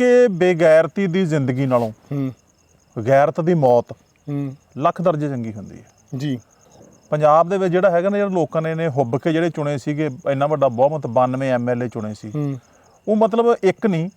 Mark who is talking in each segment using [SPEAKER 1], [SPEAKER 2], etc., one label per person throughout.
[SPEAKER 1] ਕਿ ਬੇਗੈਰਤੀ ਦੀ ਜ਼ਿੰਦਗੀ ਨਾਲੋਂ
[SPEAKER 2] ਹੂੰ।
[SPEAKER 1] ਗੈਰਤ ਦੀ ਮੌਤ
[SPEAKER 2] ਹੂੰ।
[SPEAKER 1] ਲੱਖ ਦਰਜੇ ਚੰਗੀ ਹੁੰਦੀ ਹੈ।
[SPEAKER 2] ਜੀ।
[SPEAKER 1] ਪੰਜਾਬ ਦੇ ਵਿੱਚ ਜਿਹੜਾ ਹੈਗਾ ਨਾ ਜਿਹੜਾ ਲੋਕਾਂ ਨੇ ਨੇ ਹੁੱਬ ਕੇ ਜਿਹੜੇ ਚੁਣੇ ਸੀਗੇ ਇੰਨਾ ਵੱਡਾ ਬਹੁਮਤ 92 ਐਮਐਲਏ ਚੁਣੇ ਸੀ।
[SPEAKER 2] ਹੂੰ।
[SPEAKER 1] ਉਹ ਮਤਲਬ ਇੱਕ ਨਹੀਂ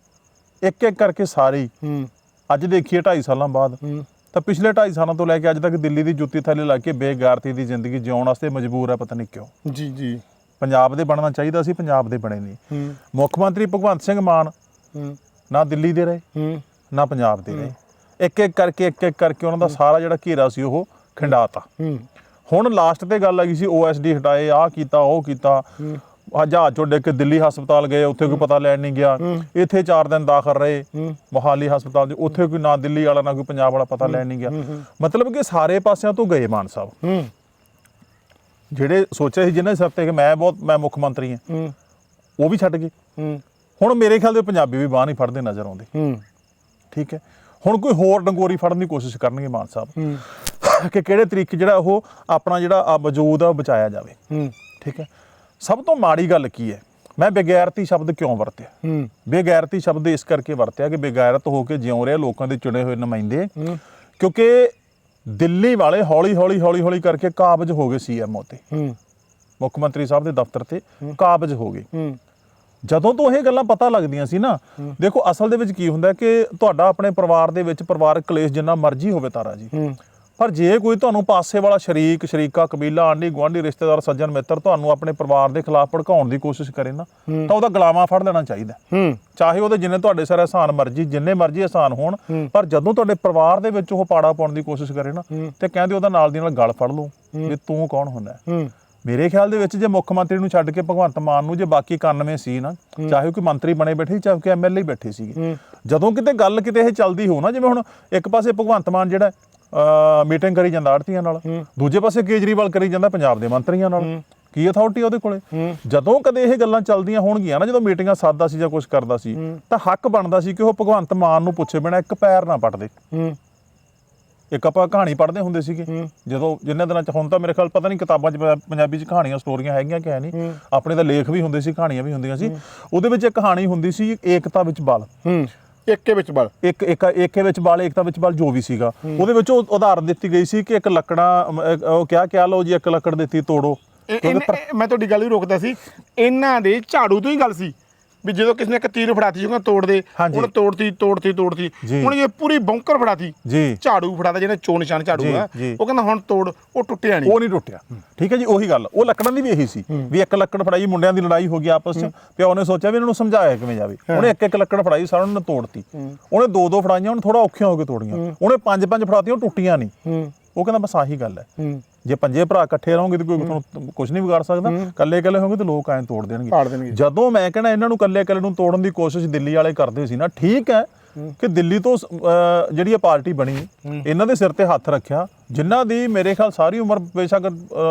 [SPEAKER 1] ਇੱਕ ਇੱਕ ਕਰਕੇ ਸਾਰੇ ਹੀ।
[SPEAKER 2] ਹੂੰ।
[SPEAKER 1] ਅੱਜ ਦੇਖੀਏ 2.5 ਸਾਲਾਂ ਬਾਅਦ।
[SPEAKER 2] ਹੂੰ।
[SPEAKER 1] ਤਾਂ ਪਿਛਲੇ 2.5 ਸਾਲਾਂ ਤੋਂ ਲੈ ਕੇ ਅੱਜ ਤੱਕ ਦਿੱਲੀ ਦੀ ਜੁੱਤੀ ਥੱਲੇ ਲਾ ਕੇ ਬੇਗੈਰਤੀ ਦੀ ਜ਼ਿੰਦਗੀ ਜਿਉਣ ਵਾਸਤੇ ਮਜਬੂਰ ਹੈ ਪਤਾ ਨਹੀਂ ਕਿਉਂ।
[SPEAKER 2] ਜੀ ਜੀ।
[SPEAKER 1] ਪੰਜਾਬ ਦੇ ਬਣਨਾ ਚਾਹੀਦਾ ਸੀ ਪੰਜਾਬ ਦੇ ਬਣੇ ਨਹੀਂ।
[SPEAKER 2] ਹੂੰ।
[SPEAKER 1] ਮੁੱਖ ਮੰਤਰੀ ਭਗਵੰਤ ਸਿੰਘ ਮਾਨ
[SPEAKER 2] ਹੂੰ।
[SPEAKER 1] ਨਾ ਦਿੱਲੀ ਦੇ ਰਹੇ
[SPEAKER 2] ਹੂੰ।
[SPEAKER 1] ਨਾ ਪੰਜਾਬ ਦੇ ਰਹੇ। ਇੱਕ ਇੱਕ ਕਰਕੇ ਇੱਕ ਇੱਕ ਕਰਕੇ ਉਹਨਾਂ ਦਾ ਸਾਰਾ ਜਿਹੜਾ ਘੇਰਾ ਸੀ ਉਹ ਖਿੰਡਾਤਾ।
[SPEAKER 2] ਹੂੰ।
[SPEAKER 1] ਹੁਣ ਲਾਸਟ ਤੇ ਗੱਲ ਆ ਗਈ ਸੀ ਓਐਸਡੀ ਹਟਾਏ ਆਹ ਕੀਤਾ ਉਹ ਕੀਤਾ। ਆ ਜਹਾਜ਼ ਚੋਂ ਡਿੱਗ ਕੇ ਦਿੱਲੀ ਹਸਪਤਾਲ ਗਏ ਉੱਥੇ ਕੋਈ ਪਤਾ ਲੈਣ ਨਹੀਂ ਗਿਆ। ਇੱਥੇ 4 ਦਿਨ ਦਾਖਲ ਰਹੇ ਮੋਹਾਲੀ ਹਸਪਤਾਲ ਦੇ ਉੱਥੇ ਕੋਈ ਨਾ ਦਿੱਲੀ ਵਾਲਾ ਨਾ ਕੋਈ ਪੰਜਾਬ ਵਾਲਾ ਪਤਾ ਲੈਣ ਨਹੀਂ ਗਿਆ। ਮਤਲਬ ਕਿ ਸਾਰੇ ਪਾਸਿਆਂ ਤੋਂ ਗਏ ਮਾਨ ਸਾਹਿਬ।
[SPEAKER 2] ਹੂੰ।
[SPEAKER 1] ਜਿਹੜੇ ਸੋਚਿਆ ਸੀ ਜਿਨ੍ਹਾਂ ਸਿਰ ਤੇ ਕਿ ਮੈਂ ਬਹੁਤ ਮੈਂ ਮੁੱਖ ਮੰਤਰੀ ਹਾਂ। ਉਹ ਵੀ ਛੱਡ ਗਏ।
[SPEAKER 2] ਹੂੰ।
[SPEAKER 1] ਹੁਣ ਮੇਰੇ ਖਿਆਲ ਦੇ ਪੰਜਾਬੀ ਵੀ ਬਾਹ ਨਹੀਂ ਫੜਦੇ ਨਜ਼ਰ ਆਉਂਦੇ।
[SPEAKER 2] ਹੂੰ।
[SPEAKER 1] ਠੀਕ ਹੈ? ਹੁਣ ਕੋਈ ਹੋਰ ਡੰਗੋਰੀ ਫੜਨ ਦੀ ਕੋਸ਼ਿਸ਼ ਕਰਨਗੇ ਮਾਨ ਸਾਹਿਬ।
[SPEAKER 2] ਹੂੰ।
[SPEAKER 1] ਕਿ ਕਿਹੜੇ ਤਰੀਕੇ ਜਿਹੜਾ ਉਹ ਆਪਣਾ ਜਿਹੜਾ ਆ ਵਜੂਦ ਆ ਬਚਾਇਆ ਜਾਵੇ।
[SPEAKER 2] ਹੂੰ।
[SPEAKER 1] ਠੀਕ ਹੈ? ਸਭ ਤੋਂ ਮਾੜੀ ਗੱਲ ਕੀ ਹੈ? ਮੈਂ ਬੇਗੈਰਤੀ ਸ਼ਬਦ ਕਿਉਂ ਵਰਤਿਆ?
[SPEAKER 2] ਹੂੰ।
[SPEAKER 1] ਬੇਗੈਰਤੀ ਸ਼ਬਦ ਇਸ ਕਰਕੇ ਵਰਤਿਆ ਕਿ ਬੇਗੈਰਤ ਹੋ ਕੇ ਜਿਉਂ ਰਿਹਾ ਲੋਕਾਂ ਦੇ ਚੁਣੇ ਹੋਏ ਨੁਮਾਇੰਦੇ।
[SPEAKER 2] ਹੂੰ।
[SPEAKER 1] ਕਿਉਂਕਿ ਦਿੱਲੀ ਵਾਲੇ ਹੌਲੀ ਹੌਲੀ ਹੌਲੀ ਹੌਲੀ ਕਰਕੇ ਕਾਬਜ ਹੋ ਗਏ ਸੀਐਮਓ ਤੇ।
[SPEAKER 2] ਹੂੰ।
[SPEAKER 1] ਮੁੱਖ ਮੰਤਰੀ ਸਾਹਿਬ ਦੇ ਦਫ਼ਤਰ ਤੇ ਕਾਬਜ ਹੋ ਗਏ।
[SPEAKER 2] ਹੂੰ।
[SPEAKER 1] ਜਦੋਂ ਤੋਂ ਇਹ ਗੱਲਾਂ ਪਤਾ ਲੱਗਦੀਆਂ ਸੀ ਨਾ ਦੇਖੋ ਅਸਲ ਦੇ ਵਿੱਚ ਕੀ ਹੁੰਦਾ ਕਿ ਤੁਹਾਡਾ ਆਪਣੇ ਪਰਿਵਾਰ ਦੇ ਵਿੱਚ ਪਰਿਵਾਰਕ ਕਲੇਸ਼ ਜਿੰਨਾ ਮਰਜ਼ੀ ਹੋਵੇ ਤਾਰਾ ਜੀ। ਪਰ ਜੇ ਕੋਈ ਤੁਹਾਨੂੰ ਪਾਸੇ ਵਾਲਾ ਸ਼ਰੀਕ ਸ਼ਰੀਕਾ ਕਬੀਲਾ ਆਂਢੀ ਗੁਆਂਢੀ ਰਿਸ਼ਤੇਦਾਰ ਸੱਜਣ ਮਿੱਤਰ ਤੁਹਾਨੂੰ ਆਪਣੇ ਪਰਿਵਾਰ ਦੇ ਖਿਲਾਫ ਭੜਕਾਉਣ ਦੀ ਕੋਸ਼ਿਸ਼ ਕਰੇ ਨਾ ਤਾਂ ਉਹਦਾ ਗਲਾਵਾ ਫੜ ਲੈਣਾ ਚਾਹੀਦਾ ਚਾਹੇ ਉਹਦੇ ਜਿੰਨੇ ਤੁਹਾਡੇ ਸਿਰ ਆਸਾਨ ਮਰਜ਼ੀ ਜਿੰਨੇ ਮਰਜ਼ੀ ਆਸਾਨ ਹੋਣ ਪਰ ਜਦੋਂ ਤੁਹਾਡੇ ਪਰਿਵਾਰ ਦੇ ਵਿੱਚ ਉਹ ਪਾੜਾ ਪਾਉਣ ਦੀ ਕੋਸ਼ਿਸ਼ ਕਰੇ ਨਾ ਤੇ ਕਹਿੰਦੇ ਉਹਦਾ ਨਾਲ ਦੀ ਨਾਲ ਗਲ ਫੜ ਲਓ ਵੀ ਤੂੰ ਕੌਣ ਹੁੰਦਾ ਮੇਰੇ ਖਿਆਲ ਦੇ ਵਿੱਚ ਜੇ ਮੁੱਖ ਮੰਤਰੀ ਨੂੰ ਛੱਡ ਕੇ ਭਗਵੰਤ ਮਾਨ ਨੂੰ ਜੇ ਬਾਕੀ 91 ਸੀ ਨਾ ਚਾਹੇ ਕੋਈ ਮੰਤਰੀ ਬਣੇ ਬੈਠੇ ਸੀ, ਚਾਹੇ ਕੋਈ ਐਮਐਲਏ ਬੈਠੇ ਸੀਗੇ। ਜਦੋਂ ਕਿਤੇ ਗੱਲ ਕਿਤੇ ਇਹ ਚੱਲਦੀ ਹੋ ਨਾ ਜਿਵੇਂ ਹੁਣ ਇੱਕ ਪਾਸੇ ਭਗਵੰਤ ਮਾਨ ਜਿਹੜਾ ਮੀਟਿੰਗ ਕਰੀ ਜਾਂਦਾ ਆੜਤੀਆਂ ਨਾਲ ਦੂਜੇ ਪਾਸੇ ਕੇਜਰੀਵਾਲ ਕਰੀ ਜਾਂਦਾ ਪੰਜਾਬ ਦੇ ਮੰਤਰੀਆਂ ਨਾਲ। ਕੀ ਅਥਾਰਟੀ ਉਹਦੇ ਕੋਲੇ? ਜਦੋਂ ਕਦੇ ਇਹ ਗੱਲਾਂ ਚੱਲਦੀਆਂ ਹੋਣਗੀਆਂ ਨਾ ਜਦੋਂ ਮੀਟਿੰਗਾਂ ਸਾਦਾ ਸੀ ਜਾਂ ਕੁਝ ਕਰਦਾ ਸੀ ਤਾਂ ਹੱਕ ਬਣਦਾ ਸੀ ਕਿ ਉਹ ਭਗਵੰਤ ਮਾਨ ਨੂੰ ਪੁੱਛੇ ਬਿਨਾ ਇੱਕ ਪੈਰ ਨਾ ਪੱਟਦੇ
[SPEAKER 2] ਹੂੰ।
[SPEAKER 1] ਇੱਕ ਆਪਾਂ ਕਹਾਣੀ ਪੜ੍ਹਦੇ ਹੁੰਦੇ ਸੀਗੇ। ਜਦੋਂ ਜਿੰਨੇ ਦਿਨਾਂ ਚ ਹੁਣ ਤਾਂ ਮੇਰੇ ਖਿਆਲ ਪਤਾ ਨਹੀਂ ਕਿਤਾਬਾਂ 'ਚ ਪੰਜਾਬੀ 'ਚ ਕਹਾਣੀਆਂ ਸਟੋਰੀਆਂ ਹੈਗੀਆਂ ਕਿ ਹੈ ਨਹੀਂ। ਆਪਣੇ ਤਾਂ ਲੇਖ ਵੀ ਹੁੰਦੇ ਸੀ ਕਹਾਣੀਆਂ ਵੀ ਹੁੰਦੀਆਂ ਸੀ। ਉਹਦੇ ਵਿੱਚ ਇੱਕ ਕਹਾਣੀ ਹੁੰਦੀ ਸੀ ਏਕਤਾ ਵਿੱਚ ਬਲ।
[SPEAKER 2] ਹੂੰ। ਇੱਕੇ ਵਿੱਚ ਬਲ।
[SPEAKER 1] ਇੱਕ ਇੱਕ ਏਕੇ ਵਿੱਚ ਬਲ ਏਕਤਾ ਵਿੱਚ ਬਲ ਜੋ ਵੀ ਸੀਗਾ। ਉਹਦੇ ਵਿੱਚ ਉਹ ਉਦਾਹਰਨ ਦਿੱਤੀ ਗਈ ਸੀ ਕਿ ਇੱਕ ਲੱਕੜਾ ਉਹ ਕਿਹਾ ਕਿਹਾ ਲਓ ਜੀ ਇੱਕ ਲੱਕੜ ਦਿੱਤੀ ਤੋੜੋ।
[SPEAKER 2] ਮੈਂ ਤੁਹਾਡੀ ਗੱਲ ਹੀ ਰੋਕਦਾ ਸੀ। ਇਹਨਾਂ ਦੇ ਝਾੜੂ ਤੋਂ ਹੀ ਗੱਲ ਸੀ। ਵੀ ਜਦੋਂ ਕਿਸੇ ਨੇ ਇੱਕ ਤੀਰ ਫੜਾਤੀ ਸੀ ਉਹਨੇ ਤੋੜ ਦੇ
[SPEAKER 1] ਹਾਂਜੀ।
[SPEAKER 2] ਉਹਨੇ ਤੋੜਤੀ ਤੋੜਤੀ ਤੋੜਤੀ।
[SPEAKER 1] ਜੀ।
[SPEAKER 2] ਹੁਣ ਇਹ ਪੂਰੀ ਬੌਂਕਰ ਫੜਾਤੀ।
[SPEAKER 1] ਜੀ।
[SPEAKER 2] ਝਾੜੂ ਫੜਾਦਾ ਜਿਹਨੇ ਚੋਣ ਨਿਸ਼ਾਨ ਝਾੜੂ
[SPEAKER 1] ਜੀ,
[SPEAKER 2] ਆ।
[SPEAKER 1] ਜੀ।
[SPEAKER 2] ਉਹ ਕਹਿੰਦਾ ਹੁਣ ਤੋੜ ਉਹ ਟੁੱਟਿਆ ਨਹੀਂ।
[SPEAKER 1] ਉਹ ਨਹੀਂ ਟੁੱਟਿਆ। ਠੀਕ ਹੈ ਜੀ ਉਹੀ ਗੱਲ। ਉਹ ਲੱਕੜਾਂ ਦੀ ਵੀ ਇਹੀ ਸੀ ਵੀ ਇੱਕ ਲੱਕੜ ਫੜਾਈ ਮੁੰਡਿਆਂ ਦੀ ਲੜਾਈ ਹੋ ਗਈ ਆਪਸ ਚ। ਪਿਓ ਨੇ ਸੋਚਿਆ ਵੀ ਇਹਨਾਂ ਨੂੰ ਸਮਝਾਇਆ ਕਿਵੇਂ ਜਾਵੇ। ਉਹਨੇ ਇੱਕ ਇੱਕ ਲੱਕੜ ਫੜਾਈ ਸਾਰਿਆਂ ਨੇ ਤੋੜਤੀ। ਉਹਨੇ ਦੋ ਦੋ ਫੜਾਈਆਂ ਉਹਨੇ ਥੋੜਾ ਔਖੀਆਂ ਹੋ ਕੇ ਤੋੜੀਆਂ। ਉਹਨੇ ਪੰਜ ਪੰਜ ਫੜਾਤੀਆਂ ਉਹ ਟੁੱਟੀਆਂ ਨਹੀਂ। ਉਹ ਕਹਿੰਦਾ ਬਸ ਆਹੀ ਗੱਲ ਹੂੰ। ਜੇ ਪੰਜੇ ਭਰਾ ਇਕੱਠੇ ਰਹੋਗੇ ਤੇ ਕੋਈ ਤੁਹਾਨੂੰ ਕੁਝ ਨਹੀਂ ਵਿਗਾੜ ਸਕਦਾ ਇਕੱਲੇ ਇਕੱਲੇ ਹੋਗੇ ਤੇ ਲੋਕ ਐਂ ਤੋੜ ਦੇਣਗੇ। ਜਦੋਂ ਮੈਂ ਕਹਿੰਦਾ ਇਹਨਾਂ ਨੂੰ ਇਕੱਲੇ ਇਕੱਲੇ ਨੂੰ ਤੋੜਨ ਦੀ ਕੋਸ਼ਿਸ਼ ਦਿੱਲੀ ਵਾਲੇ ਕਰਦੇ ਸੀ ਨਾ ਠੀਕ ਹੈ ਕਿ ਦਿੱਲੀ ਤੋਂ ਜਿਹੜੀ ਇਹ ਪਾਰਟੀ ਬਣੀ ਇਹਨਾਂ ਦੇ ਸਿਰ ਤੇ ਹੱਥ ਰੱਖਿਆ ਜਿਨ੍ਹਾਂ ਦੀ ਮੇਰੇ ਖਿਆਲ ਸਾਰੀ ਉਮਰ ਬੇਸ਼ੱਕ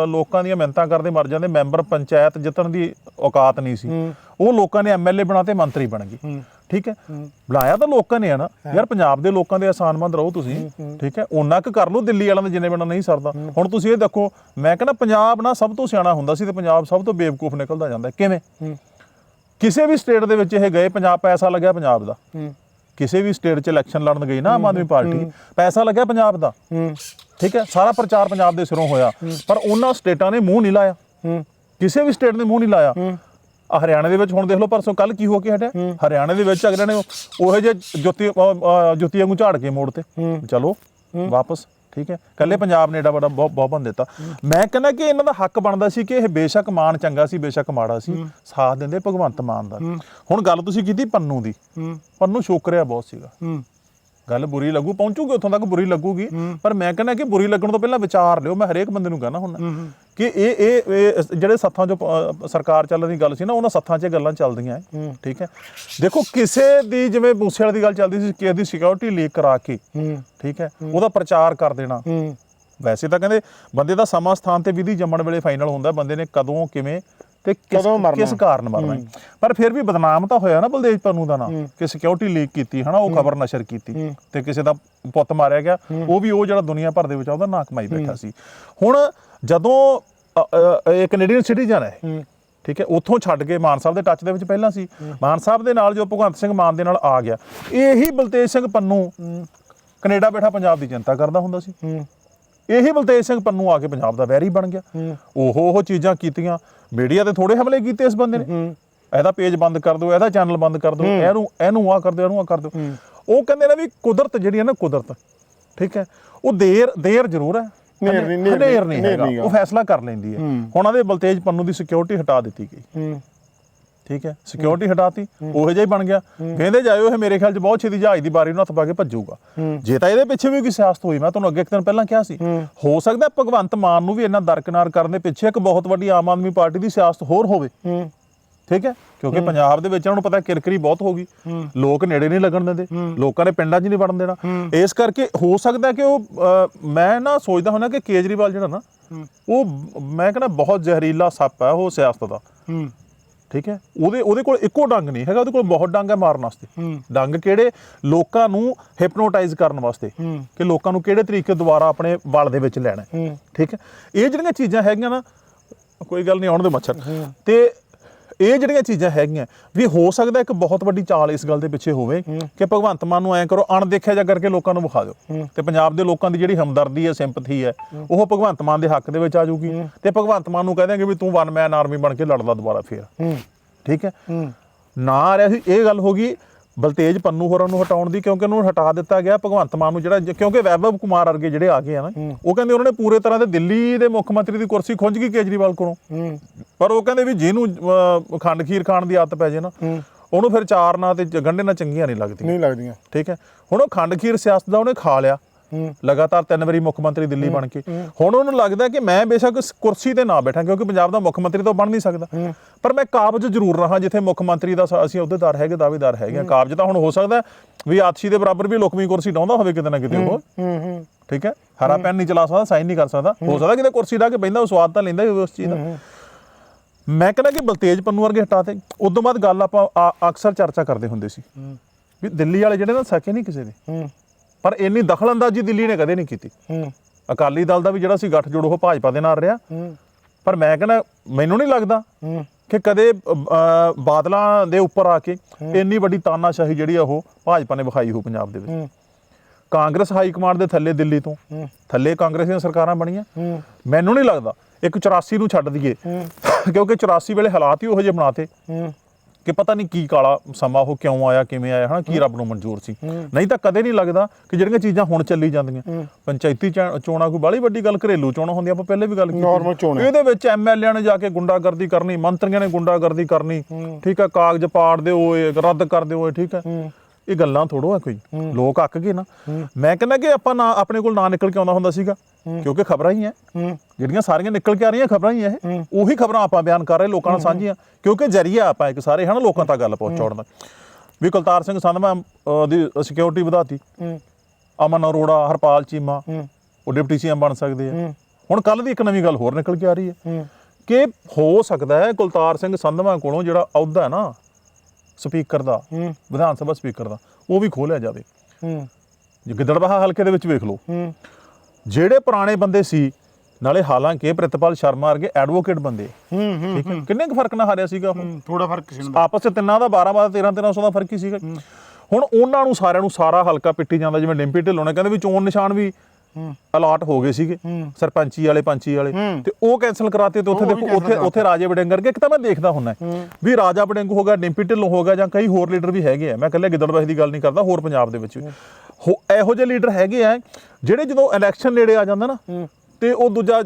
[SPEAKER 1] ਲੋਕਾਂ ਦੀਆਂ ਮਿਹਨਤਾਂ ਕਰਦੇ ਮਰ ਜਾਂਦੇ ਮੈਂਬਰ ਪੰਚਾਇਤ ਜਿੱਤਣ ਦੀ ਔਕਾਤ ਨਹੀਂ ਸੀ। ਉਹ ਲੋਕਾਂ ਨੇ ਐਮਐਲਏ ਬਣਾਤੇ ਮੰਤਰੀ ਬਣ ਗਏ। ਠੀਕ ਹੈ? ਬਣਾਇਆ ਤਾਂ ਲੋਕਾਂ ਨੇ ਆ ਨਾ। ਯਾਰ ਪੰਜਾਬ ਦੇ ਲੋਕਾਂ ਦੇ ਆਸਾਨਮੰਦ ਰਹੋ ਤੁਸੀਂ। ਠੀਕ ਹੈ? ਉਹਨਾਂ ਕੁ ਕਰ ਲਓ ਦਿੱਲੀ ਵਾਲਿਆਂ ਦੇ ਜਿੰਨੇ ਬਣਾ ਨਹੀਂ ਸਰਦਾ। ਹੁਣ ਤੁਸੀਂ ਇਹ ਦੇਖੋ ਮੈਂ ਕਹਿੰਦਾ ਪੰਜਾਬ ਨਾ ਸਭ ਤੋਂ ਸਿਆਣਾ ਹੁੰਦਾ ਸੀ ਤੇ ਪੰਜਾਬ ਸਭ ਤੋਂ ਬੇਵਕੂਫ ਨਿਕਲਦਾ ਜਾਂਦਾ ਕਿਵੇਂ? ਕਿਸੇ ਵੀ ਸਟੇਟ ਦੇ ਵਿੱਚ ਇਹ ਗਏ ਪੰਜਾਬ ਪੈਸਾ ਲੱਗਿਆ ਪੰਜਾਬ ਦਾ। ਕਿਸੇ ਵੀ ਸਟੇਟ 'ਚ ਇਲੈਕਸ਼ਨ ਲੜਨ ਗਈ ਨਾ ਆਮ ਆਦਮੀ ਪਾਰਟੀ। ਪੈਸਾ ਲੱਗਿਆ ਪੰਜਾਬ ਦਾ। ਠੀਕ ਹੈ? ਸਾਰਾ ਪ੍ਰਚਾਰ ਪੰਜਾਬ ਦੇ ਸਿਰੋਂ ਹੋਇਆ। ਪਰ ਉਹਨਾਂ ਸਟੇਟਾਂ ਨੇ ਮੂੰਹ ਨਹੀਂ ਲਾਇਆ। ਕਿਸੇ ਵੀ ਸਟੇਟ ਨੇ ਮੂੰਹ ਨਹੀਂ ਲਾਇਆ। ਆ ਹਰਿਆਣਾ ਦੇ ਵਿੱਚ ਹੁਣ ਦੇਖ ਲਓ ਪਰਸੋਂ ਕੱਲ ਕੀ ਹੋ ਕੇ ਹਟਿਆ। ਹਰਿਆਣਾ ਦੇ ਵਿੱਚ ਅਗਲੇ ਨੇ ਉਹੋ ਜਿਹੇ ਜੁੱਤੀ ਜੁੱਤੀ ਵਾਂਗੂ ਝਾੜ ਕੇ ਮੋੜ ਤੇ। ਚਲੋ ਵਾਪਸ ਠੀਕ ਹੈ। ਕੱਲੇ ਪੰਜਾਬ ਨੇ ਏਡਾ ਵੱਡਾ ਬਹੁ- ਬਹੁਬਨ ਦਿੱਤਾ। ਮੈਂ ਕਹਿੰਦਾ ਕਿ ਇਹਨਾਂ ਦਾ ਹੱਕ ਬਣਦਾ ਸੀ ਕਿ ਇਹ ਬੇਸ਼ੱਕ ਮਾਨ ਚੰਗਾ ਸੀ ਬੇਸ਼ੱਕ ਮਾੜਾ ਸੀ। ਸਾਥ ਦਿੰਦੇ ਭਗਵੰਤ ਮਾਨ ਦਾ। ਹੁਣ ਗੱਲ ਤੁਸੀਂ ਕੀਤੀ ਪੰਨੂ ਦੀ। ਪੰਨੂ ਸ਼ੋਕਰਿਆ ਬਹੁਤ ਸੀਗਾ। ਗੱਲ ਬੁਰੀ ਲੱਗੂ ਪਹੁੰਚੂਗੀ ਉੱਥੋਂ ਤੱਕ ਬੁਰੀ ਲੱਗੂਗੀ। ਪਰ ਮੈਂ ਕਹਿੰਦਾ ਕਿ ਬੁਰੀ ਲੱਗਣ ਤੋਂ ਪਹਿਲਾਂ ਵਿਚਾਰ ਲਿਓ। ਮੈਂ ਹਰੇਕ ਬੰਦੇ ਨੂੰ ਕਹਿੰਦਾ ਹੁੰਦਾ ਕਿ ਇਹ ਇਹ ਜਿਹੜੇ ਸੱਥਾਂ ਚੋਂ ਸਰਕਾਰ ਚੱਲਣ ਦੀ ਗੱਲ ਸੀ ਨਾ ਉਹਨਾਂ ਸੱਥਾਂ 'ਚ ਗੱਲਾਂ ਚੱਲਦੀਆਂ ਠੀਕ ਹੈ ਦੇਖੋ ਕਿਸੇ ਦੀ ਜਿਵੇਂ ਮੂਸੇ ਵਾਲੀ ਦੀ ਗੱਲ ਚੱਲਦੀ ਸੀ ਕਿਸੇ ਦੀ ਸਿਕਿਉਰਿਟੀ ਲੀਕ ਕਰਾ ਕੇ ਠੀਕ ਹੈ। ਉਹਦਾ ਪ੍ਰਚਾਰ ਕਰ ਦੇਣਾ। ਵੈਸੇ ਤਾਂ ਕਹਿੰਦੇ ਬੰਦੇ ਦਾ ਸਮਾਂ ਸਥਾਨ ਤੇ ਵਿਧੀ ਜੰਮਣ ਵੇਲੇ ਫਾਈਨਲ ਹੁੰਦਾ ਬੰਦੇ ਨੇ ਕਦੋਂ ਕਿਵੇਂ ਤੇ ਕਿਸ। ਕਿਸ ਕਾਰਨ ਮਰਨਾ। ਪਰ ਫਿਰ ਵੀ ਬਦਨਾਮ ਤਾਂ ਹੋਇਆ ਨਾ ਬਲਦੇਵ ਪੰਨੂ ਦਾ ਨਾਮ ਕਿ ਸਿਕਿਉਰਿਟੀ ਲੀਕ ਕੀਤੀ ਹਨਾ ਉਹ ਖਬਰ ਨਸ਼ਰ ਕੀਤੀ ਤੇ ਕਿਸੇ ਦਾ ਪੁੱਤ ਮਾਰਿਆ ਗਿਆ। ਉਹ ਵੀ ਉਹ ਜਿਹੜਾ ਦੁਨੀਆ ਭਰ ਦੇ ਵਿੱਚ ਆ, ਉਹਦਾ ਨਾਂ ਕਮਾਈ ਬੈਠਾ ਸੀ। ਹੁਣ ਜਦੋਂ ਅ, ਅ, ਇਹ ਕੈਨੇਡੀਅਨ ਸਿਟੀਜ਼ਨ ਹੈ ਠੀਕ ਹੈ ਉੱਥੋਂ ਛੱਡ ਕੇ ਮਾਨ ਸਾਹਿਬ ਦੇ ਟੱਚ ਦੇ ਵਿੱਚ ਪਹਿਲਾਂ ਸੀ। ਮਾਨ ਸਾਹਿਬ ਦੇ ਨਾਲ ਜੋ ਭਗਵੰਤ ਸਿੰਘ ਮਾਨ ਦੇ ਨਾਲ ਆ ਗਿਆ। ਇਹੀ ਬਲਤੇਜ ਸਿੰਘ ਪੰਨੂ ਕੈਨੇਡਾ ਬੈਠਾ ਪੰਜਾਬ ਦੀ ਜਨਤਾ ਕਰਦਾ ਹੁੰਦਾ ਸੀ। ਇਹੀ ਬਲਤੇਜ ਸਿੰਘ ਪੰਨੂ ਆ ਕੇ ਪੰਜਾਬ ਦਾ ਵੈਰੀ ਬਣ ਗਿਆ। ਉਹ ਉਹ ਚੀਜ਼ਾਂ ਕੀਤੀਆਂ। ਮੀਡੀਆ ਤੇ ਥੋੜੇ ਹਮਲੇ ਕੀਤੇ ਇਸ ਬੰਦੇ ਨੇ। ਇਹਦਾ ਪੇਜ ਬੰਦ ਕਰ ਦਿਓ ਇਹਦਾ ਚੈਨਲ ਬੰਦ ਕਰ ਦਿਓ ਇਹਨੂੰ ਇਹਨੂੰ ਆ ਕਰ ਦਿਓ ਇਹਨੂੰ ਆ ਕਰ ਦਿਓ। ਉਹ ਕਹਿੰਦੇ ਨੇ ਵੀ ਕੁਦਰਤ ਜਿਹੜੀ ਹੈ ਨਾ ਕੁਦਰਤ ਠੀਕ ਹੈ ਉਹ ਦੇਰ ਦੇਰ ਜ਼ਰੂਰ ਹੈ।
[SPEAKER 2] ਨਹੀਂ-
[SPEAKER 1] ਹਨੇਰ
[SPEAKER 2] ਨਹੀਂ-
[SPEAKER 1] ਨਹੀਂ
[SPEAKER 2] ਨੇਰ ਨਹੀਂ
[SPEAKER 1] ਹੈਗਾ ਉਹ ਫੈਸਲਾ ਕਰ ਲੈਂਦੀ ਹੈ। ਹੁਣ ਉਹਦੇ ਬਲਤੇਜ ਪੰਨੂ ਦੀ ਸਿਕਿਉਰਿਟੀ ਹਟਾ ਦਿੱਤੀ ਗਈ। ਠੀਕ ਹੈ? ਸਿਕਿਉਰਿਟੀ ਹਟਾਤੀ ਉਹੋ ਜਿਹਾ ਹੀ ਬਣ ਗਿਆ। ਕਹਿੰਦੇ ਜਾਇਓ ਇਹ ਮੇਰੇ ਖਿਆਲ 'ਚ ਬਹੁਤ ਛੇਤੀ ਜਹਾਜ਼ ਦੀ ਬਾਰੀ ਨੂੰ ਹੱਥ ਪਾ ਕੇ ਭੱਜੂਗਾ। ਜੇ ਤਾਂ ਇਹਦੇ ਪਿੱਛੇ ਵੀ ਕੋਈ ਸਿਆਸਤ ਹੋਈ ਮੈਂ ਤੁਹਾਨੂੰ ਅੱਗੇ ਇੱਕ ਦਿਨ ਪਹਿਲਾਂ ਕਿਹਾ ਸੀ। ਹੋ। ਸਕਦਾ ਭਗਵੰਤ ਮਾਨ ਨੂੰ ਵੀ ਇਹਨਾਂ ਦਰਕਨਾਰ ਕਰਨ ਦੇ ਪਿੱਛੇ ਇੱਕ ਬਹੁਤ ਵੱਡੀ ਆਮ ਆਦਮੀ ਪਾਰਟੀ ਦੀ ਸਿਆਸਤ ਹੋਰ ਹੋਵੇ। ਠੀਕ ਹੈ? ਕਿਉਂਕਿ ਪੰਜਾਬ ਦੇ ਵਿੱਚ ਉਹਨਾਂ ਨੂੰ ਪਤਾ ਕਿਰਕਰੀ ਬਹੁਤ ਹੋ ਗਈ। ਲੋਕ ਨੇੜੇ ਨਹੀਂ ਲੱਗਣ ਦਿੰਦੇ। ਲੋਕਾਂ ਨੇ ਪਿੰਡਾਂ 'ਚ ਨਹੀਂ ਵੜਨ ਦੇਣਾ। ਇਸ ਕਰਕੇ ਹੋ ਸਕਦਾ ਕਿ ਉਹ ਮੈਂ ਨਾ ਸੋਚਦਾ ਹੁੰਦਾ ਕਿ ਕੇਜਰੀਵਾਲ ਜਿਹੜਾ ਨਾ ਉਹ ਮੈਂ ਕਹਿੰਦਾ ਬਹੁਤ ਜ਼ਹਿਰੀਲਾ ਸੱਪ ਹੈ ਉਹ ਸਿਆਸਤ ਦਾ। ਠੀਕ ਹੈ? ਉਹਦੇ ਉਹਦੇ ਕੋਲ ਇੱਕੋ ਡੰਗ ਨਹੀਂ ਹੈਗਾ ਉਹਦੇ ਕੋਲ ਬਹੁਤ ਡੰਗ ਹੈ ਮਾਰਨ ਵਾਸਤੇ। ਡੰਗ ਕਿਹੜੇ? ਲੋਕਾਂ ਨੂੰ ਹਿਪਨੋਟਾਈਜ਼ ਕਰਨ ਵਾਸਤੇ। ਕਿ ਲੋਕਾਂ ਨੂੰ ਕਿਹੜੇ ਤਰੀਕੇ ਦੁਆਰਾ ਆਪਣੇ ਬਲ ਦੇ ਵਿੱਚ ਲੈਣਾ ਠੀਕ ਹੈ? ਇਹ ਜਿਹੜੀਆਂ ਚੀਜ਼ਾਂ ਹੈਗੀਆਂ ਨਾ ਕੋਈ ਗੱਲ ਨਹੀਂ ਆਉਣ ਦੇ ਮੱਛਰ। ਤੇ ਇਹ ਜਿਹੜੀਆਂ ਚੀਜ਼ਾਂ ਹੈਗੀਆਂ ਵੀ ਹੋ ਸਕਦਾ ਇੱਕ ਬਹੁਤ ਵੱਡੀ ਚਾਲ ਇਸ ਗੱਲ ਦੇ ਪਿੱਛੇ ਹੋਵੇ ਕਿ ਭਗਵੰਤ ਮਾਨ ਨੂੰ ਐਂ ਕਰੋ ਅਣਦੇਖਿਆ ਜਾ ਕਰਕੇ ਲੋਕਾਂ ਨੂੰ ਵਿਖਾ ਦਿਓ। ਤੇ ਪੰਜਾਬ ਦੇ ਲੋਕਾਂ ਦੀ ਜਿਹੜੀ ਹਮਦਰਦੀ ਹੈ ਸਿੰਪਥੀ ਹੈ ਉਹ ਭਗਵੰਤ ਮਾਨ ਦੇ ਹੱਕ ਦੇ ਵਿੱਚ ਆ ਜਾਊਗੀ। ਤੇ ਭਗਵੰਤ ਮਾਨ ਨੂੰ ਕਹਿ ਦਿਆਂਗੇ ਵੀ ਤੂੰ ਵਨ ਮੈਨ ਆਰਮੀ ਬਣ ਕੇ ਲੜ ਲਾ ਦੁਬਾਰਾ ਫੇਰ। ਠੀਕ ਹੈ?
[SPEAKER 2] ਹੂੰ।
[SPEAKER 1] ਨਾ ਆ ਰਿਹਾ ਸੀ ਇਹ ਗੱਲ ਹੋ ਗਈ ਬਲਤੇਜ ਪੰਨੂ ਹੋਰਾਂ ਨੂੰ ਹਟਾਉਣ ਦੀ ਕਿਉਂਕਿ ਉਹਨੂੰ ਹਟਾ ਦਿੱਤਾ ਗਿਆ ਭਗਵੰਤ ਮਾਨ ਨੂੰ ਜਿਹੜਾ ਕਿਉਂਕਿ ਵੈਭਵ ਕੁਮਾਰ ਵਰਗੇ ਜਿਹੜੇ ਆ ਗਏ ਆ ਨਾ ਉਹ ਕਹਿੰਦੇ ਉਹਨਾਂ ਨੇ ਪੂਰੇ ਤਰ੍ਹਾਂ ਦੇ ਦਿੱਲੀ ਦੇ ਮੁੱਖ ਮੰਤਰੀ ਦੀ ਕੁਰਸੀ ਖੁੰਝ ਗਈ ਕੇਜਰੀਵਾਲ ਕੋਲੋਂ। ਪਰ ਉਹ ਕਹਿੰਦੇ ਵੀ ਜਿਹਨੂੰ ਖੰਡ ਖੀਰ ਖਾਣ ਦੀ ਆਦਤ ਪੈ ਜੇ ਨਾ ਉਹਨੂੰ ਫਿਰ ਚਾਰ ਨਾ ਤੇ ਗੰਢੇ ਨਾਲ ਚੰਗੀਆਂ ਨਹੀਂ ਲੱਗਦੀਆਂ।
[SPEAKER 2] ਨਹੀਂ ਲੱਗਦੀਆਂ।
[SPEAKER 1] ਠੀਕ ਹੈ? ਹੁਣ ਉਹ ਖੰਡ ਖੀਰ ਸਿਆਸਤ ਦਾ ਉਹਨੇ ਖਾ ਲਿਆ। ਲਗਾਤਾਰ ਤਿੰਨ ਵਾਰੀ ਮੁੱਖ ਮੰਤਰੀ ਦਿੱਲੀ ਬਣ ਕੇ। ਹੁਣ ਉਹਨੂੰ ਲੱਗਦਾ ਕਿ ਮੈਂ ਬੇਸ਼ੱਕ ਕੁਰਸੀ ਤੇ ਨਾ ਬੈਠਾਂ ਕਿਉਂਕਿ ਪੰਜਾਬ ਦਾ ਮੁੱਖ ਮੰਤਰੀ ਤਾਂ ਬਣ ਨਹੀਂ ਸਕਦਾ। ਪਰ ਮੈਂ ਕਾਬਜ ਜ਼ਰੂਰ ਰਹਾ ਜਿੱਥੇ ਮੁੱਖ ਮੰਤਰੀ ਦਾ ਅਸੀਂ ਅਹੁਦੇਦਾਰ ਹੈਗੇ ਦਾਅਵੇਦਾਰ ਹੈਗੇ ਹਾਂ। ਕਾਬਜ ਤਾਂ ਹੁਣ ਹੋ ਸਕਦਾ ਵੀ ਆਤਸ਼ੀ ਦੇ ਬਰਾਬਰ ਵੀ ਲੁਕਵੀਂ ਕੁਰਸੀ ਡਾਉਂਦਾ ਹੋਵੇ ਕਿਤੇ ਨਾ ਕਿਤੇ ਉਹ। ਠੀਕ ਹੈ? ਹਰਾ ਪੈਨ ਨਹੀਂ ਚਲਾ ਸਕਦਾ ਸਾਈਨ ਨਹੀਂ ਕਰ ਸਕਦਾ। ਹੋ। ਸਕਦਾ ਕਿਤੇ ਕੁਰਸੀ ਲਾ ਕੇ ਬੈਂਦਾ ਉਹ ਸਵਾਦ ਤਾਂ ਲੈਂਦਾ ਉਸ ਚੀਜ਼ ਦਾ। ਮੈਂ ਕਹਿੰਦਾ ਕਿ ਬਲਤੇਜ ਪੰਨੂ ਵਰਗੇ ਹਟਾਤੇ ਉਸ ਤੋਂ ਬਾਅਦ ਗੱਲ ਆਪਾਂ ਆ- ਅਕਸਰ ਚਰਚਾ ਕਰਦੇ ਹੁੰਦੇ ਸੀ। ਵੀ ਦਿੱਲੀ ਵਾਲੇ ਜਿਹੜੇ ਨਾ ਸਕੇ ਨਹੀਂ ਕਿਸੇ ਦੇ। ਪਰ ਇੰਨੀ ਦਖਲਅੰਦਾਜ਼ੀ ਦਿੱਲੀ ਨੇ ਕਦੇ ਨਹੀਂ ਕੀਤੀ।
[SPEAKER 2] ਹੂੰ।
[SPEAKER 1] ਅਕਾਲੀ ਦਲ ਦਾ ਵੀ ਜਿਹੜਾ ਸੀ ਗੱਠਜੋੜ ਉਹ ਭਾਜਪਾ ਦੇ ਨਾਲ ਰਿਹਾ।
[SPEAKER 2] ਹੂੰ।
[SPEAKER 1] ਪਰ ਮੈਂ ਕਹਿੰਦਾ ਮੈਨੂੰ ਨਹੀਂ ਲੱਗਦਾ
[SPEAKER 2] ਹੂੰ।
[SPEAKER 1] ਕਿ ਕਦੇ ਬਾਦਲਾਂ ਦੇ ਉੱਪਰ ਆ ਕੇ ਇੰਨੀ ਵੱਡੀ ਤਾਨਾਸ਼ਾਹੀ ਜਿਹੜੀ ਆ ਉਹ ਭਾਜਪਾ ਨੇ ਵਿਖਾਈ ਹੋ ਪੰਜਾਬ ਦੇ ਵਿੱਚ। ਕਾਂਗਰਸ ਹਾਈ ਕਮਾਂਡ ਦੇ ਥੱਲੇ ਦਿੱਲੀ ਤੋਂ। ਥੱਲੇ ਕਾਂਗਰਸ ਦੀਆਂ ਸਰਕਾਰਾਂ ਬਣੀਆਂ। ਮੈਨੂੰ ਨਹੀਂ ਲੱਗਦਾ ਇੱਕ 84 ਨੂੰ ਛੱਡ ਦਈਏ। ਕਿਉਂਕਿ 84 ਵੇਲੇ ਹਾਲਾਤ ਹੀ ਉਹੋ ਜਿਹੇ ਬਣਾਤੇ ਕਿ ਪਤਾ ਨਹੀਂ ਕੀ ਕਾਲਾ ਸਮਾਂ ਉਹ ਕਿਉਂ ਆਇਆ ਕਿਵੇਂ ਆਇਆ ਹਨਾ ਕੀ ਰੱਬ ਨੂੰ ਮਨਜ਼ੂਰ ਸੀ। ਨਹੀਂ ਤਾਂ ਕਦੇ ਨਹੀਂ ਲੱਗਦਾ ਕਿ ਜਿਹੜੀਆਂ ਚੀਜ਼ਾਂ ਹੁਣ ਚੱਲੀ ਜਾਂਦੀਆਂ। ਪੰਚਾਇਤੀ ਚੋਣਾਂ ਕੋਈ ਬਾਲੀ ਵੱਡੀ ਗੱਲ ਘਰੇਲੂ ਚੋਣਾਂ ਹੁੰਦੀਆਂ ਆਪਾਂ ਪਹਿਲੇ ਵੀ ਗੱਲ ਕੀਤੀ। ਇਹਦੇ ਵਿੱਚ ਐਮਐਲਏ ਨੇ ਜਾ ਕੇ ਗੁੰਡਾਗਰਦੀ ਕਰਨੀ ਮੰਤਰੀਆਂ ਨੇ ਗੁੰਡਾਗਰਦੀ ਕਰਨੀ। ਠੀਕ ਹੈ ਕਾਗਜ਼ ਪਾੜ ਦਿਓ ਰੱਦ ਕਰ ਦਿਓ ਠੀਕ ਹੈ। ਇਹ ਗੱਲਾਂ ਥੋੜੋ ਆ ਕੋਈ। ਲੋਕ ਅੱਕ ਗਏ ਨਾ। ਮੈਂ ਕਹਿੰਦਾ ਕਿ ਆਪਾਂ ਨਾ ਆਪਣੇ ਕੋਲ ਨਾ ਨਿਕਲ ਕੇ ਆਉਂਦਾ ਹੁੰਦਾ ਸੀਗਾ ਕਿਉਂਕਿ ਖਬਰਾਂ ਹੀ ਐ। ਜਿਹੜੀਆਂ ਸਾਰੀਆਂ ਨਿਕਲ ਕੇ ਆ ਰਹੀਆਂ ਖਬਰਾਂ ਹੀ ਐ ਇਹ। ਉਹੀ ਖਬਰਾਂ ਆਪਾਂ ਬਿਆਨ ਕਰ ਰਹੇ ਲੋਕਾਂ ਨਾਲ ਸਾਂਝੀਆਂ। ਕਿਉਂਕਿ ਜਰੀਆ ਆਪਾਂ ਇੱਕ ਸਾਰੇ ਹਨਾ ਲੋਕਾਂ ਤੱਕ ਗੱਲ ਪਹੁੰਚਾਉਣ ਦਾ। ਵੀ ਕੁਲਤਾਰ ਸਿੰਘ ਸੰਧਵਾ ਦੀ ਸਿਕਿਉਰਿਟੀ ਵਧਾਤੀ। ਅਮਨ ਅਰੋੜਾ ਹਰਪਾਲ ਚੀਮਾ ਉਹ ਡਿਪਟੀ ਸੀਐਮ ਬਣ ਸਕਦੇ ਆ। ਹੁਣ ਕੱਲ ਦੀ ਇੱਕ ਨਵੀਂ ਗੱਲ ਹੋਰ ਨਿਕਲ ਕੇ ਆ ਰਹੀ ਹੈ। ਕਿ ਹੋ ਸਕਦਾ ਹੈ ਕੁਲਤਾਰ ਸਿੰਘ ਸੰਧਵਾ ਕੋਲੋਂ ਜਿਹੜਾ ਅਹੁਦਾ ਹੈ ਨਾ ਸਪੀਕਰ ਦਾ
[SPEAKER 2] ਹੂੰ।
[SPEAKER 1] ਵਿਧਾਨ ਸਭਾ ਸਪੀਕਰ ਦਾ ਉਹ ਵੀ ਖੋਲਿਆ ਜਾਵੇ।
[SPEAKER 2] ਹੂੰ।
[SPEAKER 1] ਜੇ ਗਿੱਦੜਬਾਹਾ ਹਲਕੇ ਦੇ ਵਿੱਚ ਵੇਖ ਲਓ।
[SPEAKER 2] ਹੂੰ।
[SPEAKER 1] ਜਿਹੜੇ ਪੁਰਾਣੇ ਬੰਦੇ ਸੀ ਨਾਲੇ ਹਾਲਾਂਕਿ ਪ੍ਰਿਤਪਾਲ ਸ਼ਰਮਾ ਵਰਗੇ ਐਡਵੋਕੇਟ ਬੰਦੇ।
[SPEAKER 2] ਹੂੰ ਹੂੰ
[SPEAKER 1] ਠੀਕ ਹੈ? ਕਿੰਨੇ ਕੁ ਫ਼ਰਕ ਨਾਲ ਹਾਰਿਆ ਸੀਗਾ ਉਹ?
[SPEAKER 2] ਥੋੜਾ ਫ਼ਰਕ ਦਾ
[SPEAKER 1] ਆਪਸ ਚ ਤਿੰਨਾਂ ਦਾ 12 12 13 1300 ਦਾ ਫ਼ਰਕ ਹੀ ਸੀਗਾ। ਹੁਣ ਉਹਨਾਂ ਨੂੰ ਸਾਰਿਆਂ ਨੂੰ ਸਾਰਾ ਹਲਕਾ ਪਿੱਟੀ ਜਾਂਦਾ ਜਿਵੇਂ ਡਿੰਪੀ ਢਿੱਲੋਂ ਨੇ ਕਹਿੰਦੇ ਵੀ ਚੋਣ ਨਿਸ਼ਾਨ ਵੀ ਅਲਾਟ ਹੋ ਗਏ ਸੀਗੇ ਸਰਪੰਚੀ ਵਾਲੇ ਪੰਚੀ ਵਾਲੇ ਤੇ ਉਹ ਕੈਨਸਲ ਕਰਾਤੇ ਤੇ ਉੱਥੇ ਦੇਖੋ ਉੱਥੇ ਉੱਥੇ ਰਾਜੇ ਵੜਿੰਗ ਕਰਕੇ ਇੱਕ ਤਾਂ ਮੈਂ ਦੇਖਦਾ ਹੁੰਨਾ ਵੀ ਰਾਜਾ ਵੜਿੰਗ ਹੋ ਗਿਆ ਡਿੰਪੀ ਢਿੱਲੋਂ ਹੋ ਗਿਆ ਜਾਂ ਕਈ ਹੋਰ ਲੀਡਰ ਵੀ ਹੈਗੇ ਆ ਮੈਂ ਇਕੱਲੇ ਗਿੱਦੜਬਾਹੀ ਦੀ ਗੱਲ ਨਹੀਂ ਕਰਦਾ ਹੋਰ ਪੰਜਾਬ ਦੇ ਵਿੱਚ ਵੀ। ਇਹੋ ਜਿਹੇ ਲੀਡਰ ਹੈਗੇ ਆ ਜਿਹੜੇ ਜਦੋਂ ਇਲੈਕਸ਼ਨ ਨੇੜੇ ਆ ਜਾਂਦਾ ਨਾ ਤੇ ਉਹ ਦੂਜਾ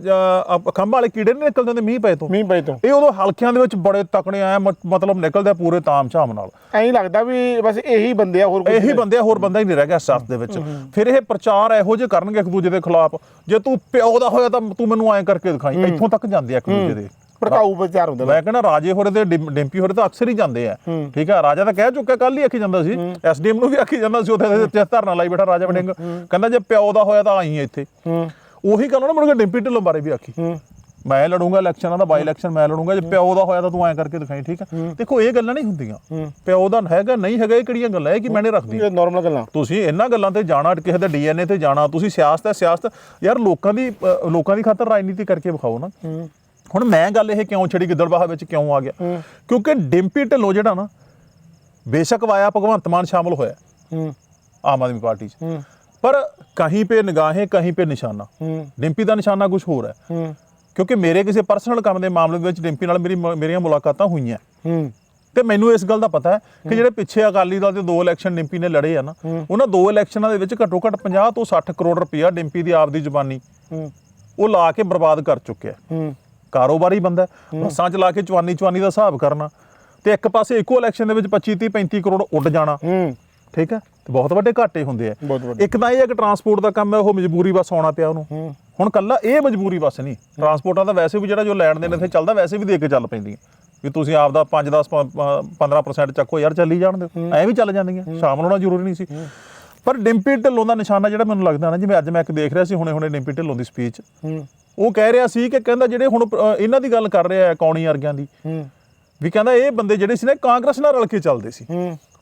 [SPEAKER 1] ਖੰਭ ਵਾਲੇ ਕੀੜੇ ਨਹੀਂ ਨਿਕਲਦੇ ਹੁੰਦੇ ਮੀਂਹ ਪਏ ਤੋਂ?
[SPEAKER 2] ਮੀਂਹ ਪਏ ਤੋਂ।
[SPEAKER 1] ਇਹ ਉਦੋਂ ਹਲਕਿਆਂ ਦੇ ਵਿੱਚ ਬੜੇ ਤਕੜੇ ਆ ਮ- ਮਤਲਬ ਨਿਕਲਦੇ ਪੂਰੇ ਤਾਮ ਝਾਮ ਨਾਲ।
[SPEAKER 2] ਐਂ ਲੱਗਦਾ ਵੀ ਬਸ ਇਹੀ ਬੰਦੇ ਆ ਹੋਰ ਕੋਈ
[SPEAKER 1] ਇਹੀ ਬੰਦੇ ਆ ਹੋਰ ਬੰਦਾ ਹੀ ਨਹੀਂ ਰਹਿ ਗਿਆ ਸਿਆਸਤ ਦੇ ਵਿੱਚ। ਫਿਰ ਇਹ ਪ੍ਰਚਾਰ ਇਹੋ ਜਿਹੇ ਕਰਨਗੇ ਇੱਕ ਦੂਜੇ ਦੇ ਖਿਲਾਫ। ਜੇ ਤੂੰ ਪਿਓ ਦਾ ਹੋਇਆ ਤਾਂ ਤੂੰ ਮੈਨੂੰ ਐਂ ਕਰਕੇ ਦਿਖਾਈ। ਇੱਥੋਂ ਤੱਕ ਜਾਂਦੇ ਆ ਇੱਕ ਦੂਜੇ ਦੇ।
[SPEAKER 2] ਭੜਕਾਊ ਵਿਚਾਰ ਹੁੰਦਾ
[SPEAKER 1] ਮੈਂ ਕਹਿੰਦਾ ਰਾਜੇ ਹੋਰੇ ਡਿੰ- ਡਿੰਪੀ ਹੋਰੇ ਤਾਂ ਅਕਸਰ ਹੀ ਜਾਂਦੇ ਆ। ਠੀਕ ਆ ਰਾਜਾ ਤਾਂ ਕਹਿ ਚੁੱਕਿਆ ਕੱਲ ਹੀ ਆਖੀ ਜਾਂਦਾ ਸੀ। ਐਸਡੀਐਮ ਨੂੰ ਵੀ ਆਖੀ ਜਾਂਦਾ ਸੀ ਉੱਥੇ ਤੇ ਧਰਨਾ ਲਾਈ ਬੈਠਾ ਰਾਜਾ ਵੜਿੰਗ। ਕਹਿੰਦਾ ਜੇ ਪਿਓ ਦਾ ਹੋਇਆ ਤਾਂ ਆਈ ਇੱਥੇ। ਉਹੀ ਗੱਲ ਮੁੜ ਕੇ ਡਿੰਪੀ ਢਿੱਲੋਂ ਬਾਰੇ ਵੀ ਆਖੀ।
[SPEAKER 2] ਹੂੰ।
[SPEAKER 1] ਮੈਂ ਲੜੂੰਗਾ ਇਲੈਕਸ਼ਨਾਂ ਦਾ ਬਾਈ ਇਲੈਕਸ਼ਨ ਮੈਂ ਲੜੂੰਗਾ ਜੇ ਪਿਓ ਦਾ ਹੋਇਆ ਤਾਂ ਤੂੰ ਐਂ ਕਰਕੇ ਦਿਖਾਈ ਠੀਕ ਆ? ਦੇਖੋ ਇਹ ਗੱਲਾਂ ਨਹੀਂ ਹੁੰਦੀਆਂ। ਪਿਓ ਦਾ ਹੈਗਾ ਨਹੀਂ ਹੈਗਾ ਇਹ ਕਿਹੜੀਆਂ ਗੱਲਾਂ? ਇਹ ਕੀ ਮੈਨੇ ਰੱਖਦੀ?
[SPEAKER 2] ਇਹ ਨਾਰਮਲ ਗੱਲਾਂ।
[SPEAKER 1] ਤੁਸੀਂ ਇਹਨਾਂ ਗੱਲਾਂ ਤੇ ਜਾਣਾ ਕਿਸੇ ਦੇ ਡੀਐਨਏ ਤੇ ਜਾਣਾ ਤੁਸੀਂ ਸਿਆਸਤ ਹੈ ਸਿਆਸਤ। ਯਾਰ ਲੋਕਾਂ ਦੀ ਲੋਕਾਂ ਦੀ ਖਾਤਰ ਰਾਜਨੀਤੀ ਕਰਕੇ ਵਿਖਾਓ ਨਾ। ਹੁਣ ਮੈਂ ਗੱਲ ਇਹ ਕਿਉਂ ਛੜੀ ਗਿੱਦੜਬਾਹਾ ਵਿੱਚ ਕਿਉਂ ਆ ਗਿਆ? ਕਿਉਂਕਿ ਡਿੰਪੀ ਢਿੱਲੋਂ ਜਿਹੜਾ ਨਾ ਬੇਸ਼ੱਕ ਵਾਇਆ ਭਗਵੰਤ ਮਾਨ ਸ਼ਾਮਲ ਹੋਇਆ।
[SPEAKER 2] ਹੂੰ।
[SPEAKER 1] ਆਮ ਆਦਮੀ ਪਾਰਟੀ 'ਚ। ਪਰ कहीं ਪੇ ਨਿਗਾਹੇ ਕਹੀਂ ਪੇ ਨਿਸ਼ਾਨਾ। ਡਿੰਪੀ ਦਾ ਨਿਸ਼ਾਨਾ ਕੁਝ ਹੋਰ ਹੈ। ਕਿਉਂਕਿ ਮੇਰੇ ਕਿਸੇ ਪਰਸਨਲ ਕੰਮ ਦੇ ਮਾਮਲੇ ਦੇ ਵਿੱਚ ਡਿੰਪੀ ਨਾਲ ਮੇਰੀ ਮੇਰੀਆਂ ਮੁਲਾਕਾਤਾਂ ਹੋਈਆਂ। ਤੇ ਮੈਨੂੰ ਇਸ ਗੱਲ ਦਾ ਪਤਾ ਹੈ ਕਿ ਜਿਹੜੇ ਪਿੱਛੇ ਅਕਾਲੀ ਦਲ ਦੇ ਦੋ ਇਲੈਕਸ਼ਨ ਡਿੰਪੀ ਨੇ ਲੜੇ ਆ ਨਾ ਉਹਨਾਂ ਦੋ ਇਲੈਕਸ਼ਨਾਂ ਦੇ ਵਿੱਚ ਘੱਟੋ ਘੱਟ 50 ਤੋਂ 60 ਕਰੋੜ ਰੁਪਇਆ ਡਿੰਪੀ ਦੀ ਆਪਦੀ ਜ਼ੁਬਾਨੀ ਉਹ ਲਾ ਕੇ ਬਰਬਾਦ ਕਰ ਚੁੱਕਿਆ ਕਾਰੋਬਾਰੀ ਬੰਦਾ ਬੱਸਾਂ ਲਾ ਕੇ ਚਵਾਨੀ ਚਵਾਨੀ ਦਾ ਹਿਸਾਬ ਕਰਨਾ ਤੇ ਇੱਕ ਪਾਸੇ ਇੱਕੋ ਇਲੈਕਸ਼ਨ ਦੇ ਵਿੱਚ 25 30 35 ਕਰੋੜ ਉੱਡ ਜਾਣਾ। ਠੀਕ ਹੈ? ਤੇ ਬਹੁਤ ਵੱਡੇ ਘਾਟੇ ਹੁੰਦੇ ਆ।
[SPEAKER 2] ਬਹੁਤ ਵੱਡੇ।
[SPEAKER 1] ਇੱਕ ਤਾਂ ਇਹ ਹੈ ਕਿ ਟਰਾਂਸਪੋਰਟ ਦਾ ਕੰਮ ਹੈ ਉਹ ਮਜਬੂਰੀ ਬਸ ਆਉਣਾ ਪਿਆ ਉਹਨੂੰ। ਹੁਣ ਕੱਲਾ ਇਹ ਮਜਬੂਰੀ ਬਸ ਨਹੀਂ। ਟਰਾਂਸਪੋਰਟਾਂ ਦਾ ਵੈਸੇ ਵੀ ਜਿਹੜਾ ਜੋ ਲੈਣ ਦੇਣ ਇੱਥੇ ਚੱਲਦਾ ਵੈਸੇ ਵੀ ਦੇ ਕੇ ਚੱਲ ਪੈਂਦੀਆਂ। ਵੀ ਤੁਸੀਂ ਆਪ ਦਾ 5 10 15% ਚੱਕੋ ਯਾਰ ਚੱਲੀ ਜਾਣ ਦਿਓ। ਐ ਵੀ ਚੱਲ ਜਾਂਦੀਆਂ। ਸ਼ਾਮਲ ਹੋਣਾ ਜ਼ਰੂਰੀ ਨਹੀਂ ਸੀ। ਪਰ ਡਿੰਪੀ ਢਿੱਲੋਂ ਦਾ ਨਿਸ਼ਾਨਾ ਜਿਹੜਾ ਮੈਨੂੰ ਲੱਗਦਾ ਨਾ ਜਿਵੇਂ ਅੱਜ ਮੈਂ ਇੱਕ ਦੇਖ ਰਿਹਾ ਸੀ ਹੁਣੇ ਹੁਣੇ ਡਿੰਪੀ ਢਿੱਲੋਂ ਦੀ ਸਪੀਚ ਉਹ ਕਹਿ ਰਿਹਾ ਸੀ ਕਿ ਕਹਿੰਦਾ ਜਿਹੜੇ ਹੁਣ ਅ, ਇਹਨਾਂ ਦੀ ਗੱਲ ਕਰ ਰਿਹਾ ਹੈ ਕੌਣੀ ਵਰਗਿਆਂ ਦੀ। ਵੀ ਕਹਿੰਦਾ ਇਹ ਬੰਦੇ ਜਿਹੜੇ ਸੀ ਨਾ ਕਾਂਗਰਸ ਨਾਲ ਰਲ ਕੇ ਚੱਲਦੇ ਸੀ।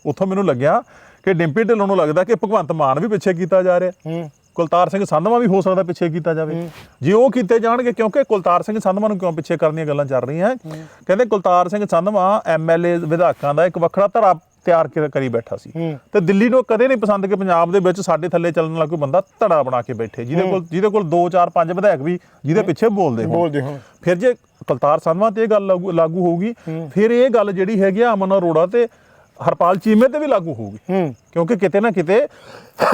[SPEAKER 1] ਉੱਥੋਂ ਮੈਨੂੰ ਲੱਗਿਆ ਕਿ ਡਿੰਪੀ ਢਿੱਲੋਂ ਨੂੰ ਲੱਗਦਾ ਕਿ ਭਗਵੰਤ ਮਾਨ ਵੀ ਪਿੱਛੇ ਕੀਤਾ ਜਾ ਰਿਹਾ।
[SPEAKER 2] ਹੂੰ।
[SPEAKER 1] ਕੁਲਤਾਰ ਸਿੰਘ ਸੰਧਵਾ ਵੀ ਹੋ ਸਕਦਾ ਪਿੱਛੇ ਕੀਤਾ ਜਾਵੇ। ਜੇ ਉਹ ਕੀਤੇ ਜਾਣਗੇ ਕਿਉਂਕਿ ਕੁਲਤਾਰ ਸਿੰਘ ਸੰਧਵਾ ਨੂੰ ਕਿਉਂ ਪਿੱਛੇ ਕਰਨ ਦੀਆਂ ਗੱਲਾਂ ਚੱਲ ਰਹੀਆਂ ਕਹਿੰਦੇ ਕੁਲਤਾਰ ਸਿੰਘ ਸੰਧਵਾ ਐਮਐਲਏ ਵਿਧਾਇਕਾਂ ਦਾ ਇੱਕ ਵੱਖਰਾ ਧੜਾ ਤਿਆਰ ਕਰ- ਬੈਠਾ ਸੀ। ਤੇ ਦਿੱਲੀ ਨੂੰ ਕਦੇ ਨਹੀਂ ਪਸੰਦ ਕਿ ਪੰਜਾਬ ਦੇ ਵਿੱਚ ਸਾਡੇ ਥੱਲੇ ਚੱਲਣ ਵਾਲਾ ਕੋਈ ਬੰਦਾ ਧੜਾ ਬਣਾ ਕੇ ਬੈਠੇ। ਜਿਹਦੇ ਕੋਲ ਜਿਹਦੇ ਕੋਲ 2 4 5 ਵਿਧਾਇਕ ਵੀ ਜਿਹਦੇ ਪਿੱਛੇ ਬੋਲਦੇ ਹੋਣ। ਫਿਰ ਜੇ ਕੁਲਤਾਰ ਸੰਧਵਾ ਤੇ ਇਹ ਗੱਲ ਲਾਗੂ ਲਾਗੂ ਹੋਊਗੀ ਫਿਰ ਇਹ ਗੱਲ ਜਿਹੜੀ ਹੈਗੀ ਆ ਅਮਨ ਅਰੋੜਾ ਤੇ ਹਰਪਾਲ ਚੀਮੇ ਤੇ ਵੀ ਲਾਗੂ ਹੋਊਗੀ।
[SPEAKER 2] ਹੂੰ।
[SPEAKER 1] ਕਿਉਂਕਿ ਕਿਤੇ ਨਾ ਕਿਤੇ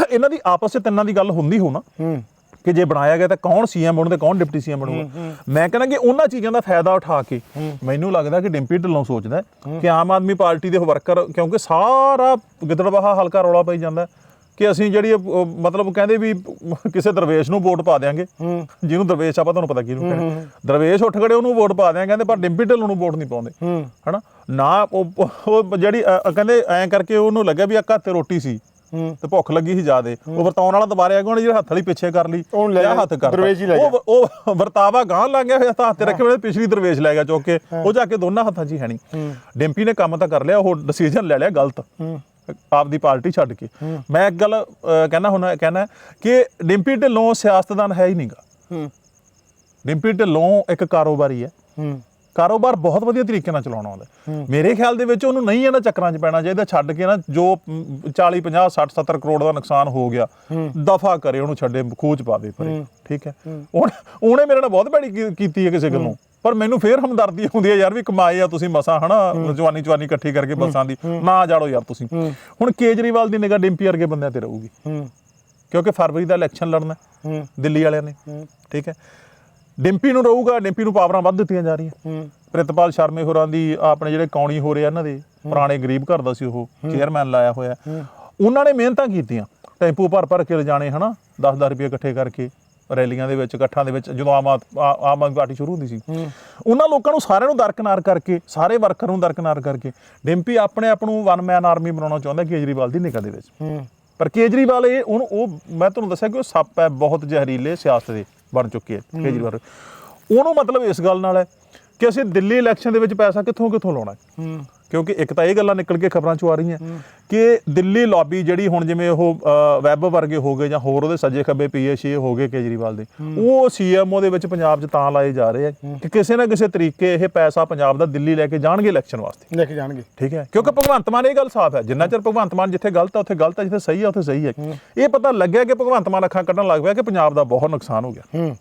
[SPEAKER 1] ਇਹਨਾਂ ਦੀ ਆਪਸ ਵਿੱਚ ਤਿੰਨਾਂ ਦੀ ਗੱਲ ਹੁੰਦੀ ਹੋ ਨਾ।
[SPEAKER 2] ਹੂੰ।
[SPEAKER 1] ਕਿ ਜੇ ਬਣਾਇਆ ਗਿਆ ਤਾਂ ਕੌਣ ਸੀਐਮ ਬਣੂ ਤੇ ਕੌਣ ਡਿਪਟੀ ਸੀਐਮ ਬਣੂਗਾ। ਮੈਂ ਕਹਿੰਦਾ ਕਿ ਉਹਨਾਂ ਚੀਜ਼ਾਂ ਦਾ ਫਾਇਦਾ ਉਠਾ ਕੇ ਮੈਨੂੰ ਲੱਗਦਾ ਕਿ ਡਿੰਪੀ ਢਿੱਲੋਂ ਸੋਚਦਾ ਕਿ ਆਮ ਆਦਮੀ ਪਾਰਟੀ ਦੇ ਵਰਕਰ ਕਿਉਂਕਿ ਸਾਰਾ ਗਿੱਦੜਬਾਹਾ ਹਲਕਾ ਰੌਲਾ ਪਈ ਜਾਂਦਾ ਕਿ ਅਸੀਂ ਜਿਹੜੀ ਮਤਲਬ ਕਹਿੰਦੇ ਵੀ ਕਿਸੇ ਦਰਵੇਸ਼ ਨੂੰ ਵੋਟ ਪਾ ਦੇਾਂਗੇ ਜਿਹਨੂੰ ਦਰਵੇਸ਼ ਆਪਾਂ ਤੁਹਾਨੂੰ ਪਤਾ ਕਿਹਨੂੰ ਕਹਿੰਦੇ ਦਰਵੇਸ਼ ਉੱਠ ਖੜੇ ਉਹਨੂੰ ਵੋਟ ਪਾ ਦਿਆਂਗੇ ਕਹਿੰਦੇ ਪਰ ਡਿੰਪੀ ਢਿੱਲੋਂ ਨੂੰ ਵੋਟ ਨਹੀਂ ਪਾਉਂਦੇ। ਹਨਾ? ਨਾ ਉਹ ਉਹ ਜਿਹੜੀ ਅ, ਕਹਿੰਦੇ ਐਂ ਕਰਕੇ ਉਹਨੂੰ ਲੱਗਿਆ ਵੀ ਆ ਘਰ ਤੇ ਰੋਟੀ ਸੀ
[SPEAKER 2] ਹੂੰ।
[SPEAKER 1] ਤੇ ਭੁੱਖ ਲੱਗੀ ਸੀ ਜਿਆਦੇ। ਉਹ ਵਰਤਾਉਣ ਵਾਲਾ ਦੁਬਾਰੇ ਆ ਗਿਆ ਉਹਨੇ ਜਿਹੜਾ ਹੱਥ ਵਾਲੀ ਪਿੱਛੇ ਕਰ ਲਈ
[SPEAKER 2] ਉਹਨੂੰ ਲੈ
[SPEAKER 1] ਹੱਥ ਕਰ
[SPEAKER 2] ਦਰਵੇਸ਼ ਹੀ ਲੈ
[SPEAKER 1] ਉਹ ਉਹ ਵਰਤਾਵਾ ਗਾਂ ਲੱਗ ਗਿਆ ਹੋਇਆ ਤਾਂ ਹੱਥ ਤੇ ਰੱਖੇ ਵੇਲੇ ਪਿਛਲੀ ਦਰਵੇਸ਼ ਲੈ ਗਿਆ ਚੁੱਕ ਕੇ। ਉਹ ਜਾ ਕੇ ਦੋਨਾਂ ਹੱਥਾਂ 'ਚ ਹੀ ਹੈਣੀ ਡਿੰਪੀ ਨੇ ਕੰਮ ਤਾਂ ਕਰ ਲਿਆ ਉਹ ਡਿਸੀਜਨ ਲੈ ਲਿਆ ਗਲਤ।
[SPEAKER 2] ਹੂੰ।
[SPEAKER 1] ਆਪਦੀ ਪਾਰਟੀ ਛੱਡ ਕੇ। ਮੈਂ ਇੱਕ ਗੱਲ ਅ, ਕਹਿਣਾ ਹੁਣ ਕਹਿਣਾ ਕਿ ਡਿੰਪੀ ਢਿੱਲੋਂ ਸਿਆਸਤਦਾਨ ਹੈ ਹੀ ਨਹੀਂਗਾ
[SPEAKER 2] ਹੂੰ।
[SPEAKER 1] ਡਿੰਪੀ ਢਿੱਲੋਂ ਇੱਕ ਕਾਰੋਬਾਰੀ ਹੈ।
[SPEAKER 2] ਹੂੰ।
[SPEAKER 1] ਕਾਰੋਬਾਰ ਬਹੁਤ ਵਧੀਆ ਤਰੀਕੇ ਨਾਲ ਚਲਾਉਣਾ ਆਉਂਦਾ ਮੇਰੇ ਖਿਆਲ ਦੇ ਵਿੱਚ ਉਹਨੂੰ ਨਹੀਂ ਇਹਨਾਂ ਚੱਕਰਾਂ 'ਚ ਪੈਣਾ ਚਾਹੀਦਾ ਛੱਡ ਕੇ ਨਾ ਜੋ ਮ, 40 50 60 70 ਕਰੋੜ ਦਾ ਨੁਕਸਾਨ ਹੋ ਗਿਆ ਦਫਾ ਕਰੇ ਉਹਨੂੰ ਛੱਡੇ ਖੂਚ ਪਾਵੇ ਪਰੇ ਠੀਕ ਹੈ? ਹੁਣ ਉਹਨੇ ਮੇਰੇ ਨਾਲ ਬਹੁਤ ਬੜੀ ਕੀਤੀ ਹੈ ਕਿਸੇ ਗੱਲੋਂ ਪਰ ਮੈਨੂੰ ਫੇਰ ਹਮਦਰਦੀ ਹੁੰਦੀ ਹੈ ਯਾਰ ਵੀ ਕਮਾਏ ਆ ਤੁਸੀਂ ਮਸਾਂ ਹਨਾ? ਜਵਾਨੀ ਜਵਾਨੀ ਇਕੱਠੀ ਕਰਕੇ ਬੱਸਾਂ ਦੀ। ਨਾ ਜਾੜੋ ਯਾਰ ਤੁਸੀਂ। ਹੁਣ ਕੇਜਰੀਵਾਲ ਦੀ ਨਿਗਾਹ ਡਿੰਪੀ ਵਰਗੇ ਬੰਦਿਆਂ ਤੇ ਰਹੂਗੀ। ਕਿਉਂਕਿ ਫਰਵਰੀ ਦਾ ਇਲੈਕਸ਼ਨ ਲੜਨਾ ਦਿੱਲੀ ਵਾਲਿਆਂ ਨੇ ਠੀਕ ਹੈ? ਡਿੰਪੀ ਨੂੰ ਰਹੂਗਾ ਡਿੰਪੀ ਨੂੰ ਪਾਵਰਾਂ ਵੱਧ ਦਿੱਤੀਆਂ ਜਾ ਰਹੀਆਂ।
[SPEAKER 2] ਹੂੰ।
[SPEAKER 1] ਪ੍ਰਿਤਪਾਲ ਸ਼ਰਮੇ ਹੋਰਾਂ ਦੀ ਆਪਣੇ ਜਿਹੜੇ ਕੌਣੀ ਹੋ ਰਹੇ ਆ ਇਹਨਾਂ ਦੇ ਪੁਰਾਣੇ ਗਰੀਬ ਘਰ ਦਾ ਸੀ ਉਹ ਚੇਅਰਮੈਨ ਲਾਇਆ ਹੋਇਆ। ਉਹਨਾਂ ਨੇ ਮਿਹਨਤਾਂ ਕੀਤੀਆਂ ਟੈਂਪੂ ਭਰ ਭਰ ਕੇ ਲਿਜਾਣੇ ਹਨਾ? 10-10 ਰੁਪਏ ਇਕੱਠੇ ਕਰਕੇ ਰੈਲੀਆਂ ਦੇ ਵਿੱਚ ਇਕੱਠਾਂ ਦੇ ਵਿੱਚ ਜਦੋਂ ਆਮ ਆਮ ਆਦਮੀ ਪਾਰਟੀ ਸ਼ੁਰੂ ਹੁੰਦੀ ਸੀ। ਉਹਨਾਂ ਲੋਕਾਂ ਨੂੰ ਸਾਰਿਆਂ ਨੂੰ ਦਰਕਨਾਰ ਕਰਕੇ ਸਾਰੇ ਵਰਕਰ ਨੂੰ ਦਰਕਨਾਰ ਕਰਕੇ ਡਿੰਪੀ ਆਪਣੇ ਆਪ ਨੂੰ ਵਨ ਮੈਨ ਆਰਮੀ ਬਣਾਉਣਾ ਚਾਹੁੰਦਾ ਕੇਜਰੀਵਾਲ ਦੀ ਨਿਗਾਹ ਦੇ ਵਿੱਚ। ਪਰ ਕੇਜਰੀਵਾਲ ਇਹ ਉਹ ਮੈਂ ਤੁਹਾਨੂੰ ਦੱਸਿਆ ਕਿ ਉਹ ਸੱਪ ਹੈ ਬਹੁਤ ਜ਼ਹਿਰੀਲੇ ਸਿਆਸਤ ਦੇ। ਬਣ ਚੁੱਕੇ ਹੈ ਕੇਜਰੀਵਾਲ। ਉਹਨੂੰ ਮਤਲਬ ਇਸ ਗੱਲ ਨਾਲ ਹੈ ਕਿ ਅਸੀਂ ਦਿੱਲੀ ਇਲੈਕਸ਼ਨ ਦੇ ਵਿੱਚ ਪੈਸਾ ਕਿੱਥੋਂ ਕਿੱਥੋਂ ਲਾਉਣਾ ਹੈ?
[SPEAKER 2] ਹੂੰ।
[SPEAKER 1] ਕਿਉਂਕਿ ਇੱਕ ਤਾਂ ਇਹ ਗੱਲਾਂ ਨਿਕਲ ਕੇ ਖਬਰਾਂ ਚੋਂ ਆ ਰਹੀਆਂ। ਕਿ ਦਿੱਲੀ ਲੌਬੀ ਜਿਹੜੀ ਹੁਣ ਜਿਵੇਂ ਉਹ ਵੈਬ ਵਰਗੇ ਹੋ ਗਏ ਜਾਂ ਹੋਰ ਉਹਦੇ ਸੱਜੇ ਖੱਬੇ ਪੀਐਸਏ ਹੋ ਗਏ ਕੇਜਰੀਵਾਲ ਦੇ। ਉਹ ਸੀਐਮਓ ਦੇ ਵਿੱਚ ਪੰਜਾਬ 'ਚ ਤਾਂ ਲਾਏ ਜਾ ਰਹੇ ਆ ਕਿ ਕਿਸੇ ਨਾ ਕਿਸੇ ਤਰੀਕੇ ਇਹ ਪੈਸਾ ਪੰਜਾਬ ਦਾ ਦਿੱਲੀ ਲੈ ਕੇ ਜਾਣਗੇ ਇਲੈਕਸ਼ਨ ਵਾਸਤੇ।
[SPEAKER 2] ਲੈ ਕੇ ਜਾਣਗੇ।
[SPEAKER 1] ਠੀਕ ਹੈ। ਕਿਉਂਕਿ ਭਗਵੰਤ ਮਾਨ ਇਹ ਗੱਲ ਸਾਫ਼ ਹੈ। ਜਿੰਨਾ ਚਿਰ ਭਗਵੰਤ ਮਾਨ ਜਿੱਥੇ ਗਲਤ ਹੈ ਉੱਥੇ ਗਲਤ ਹੈ ਜਿੱਥੇ ਸਹੀ ਹੈ ਉੱਥੇ ਸਹੀ ਹੈ। ਇਹ ਪਤਾ ਲੱਗਿਆ ਕਿ ਭਗਵੰਤ ਮਾਨ ਅੱਖਾਂ ਕੱਢਣ ਲੱਗ ਪਿਆ ਕਿ ਪੰਜਾਬ ਦਾ ਬਹੁਤ ਨੁਕਸਾਨ ਹੋ ਗਿਆ।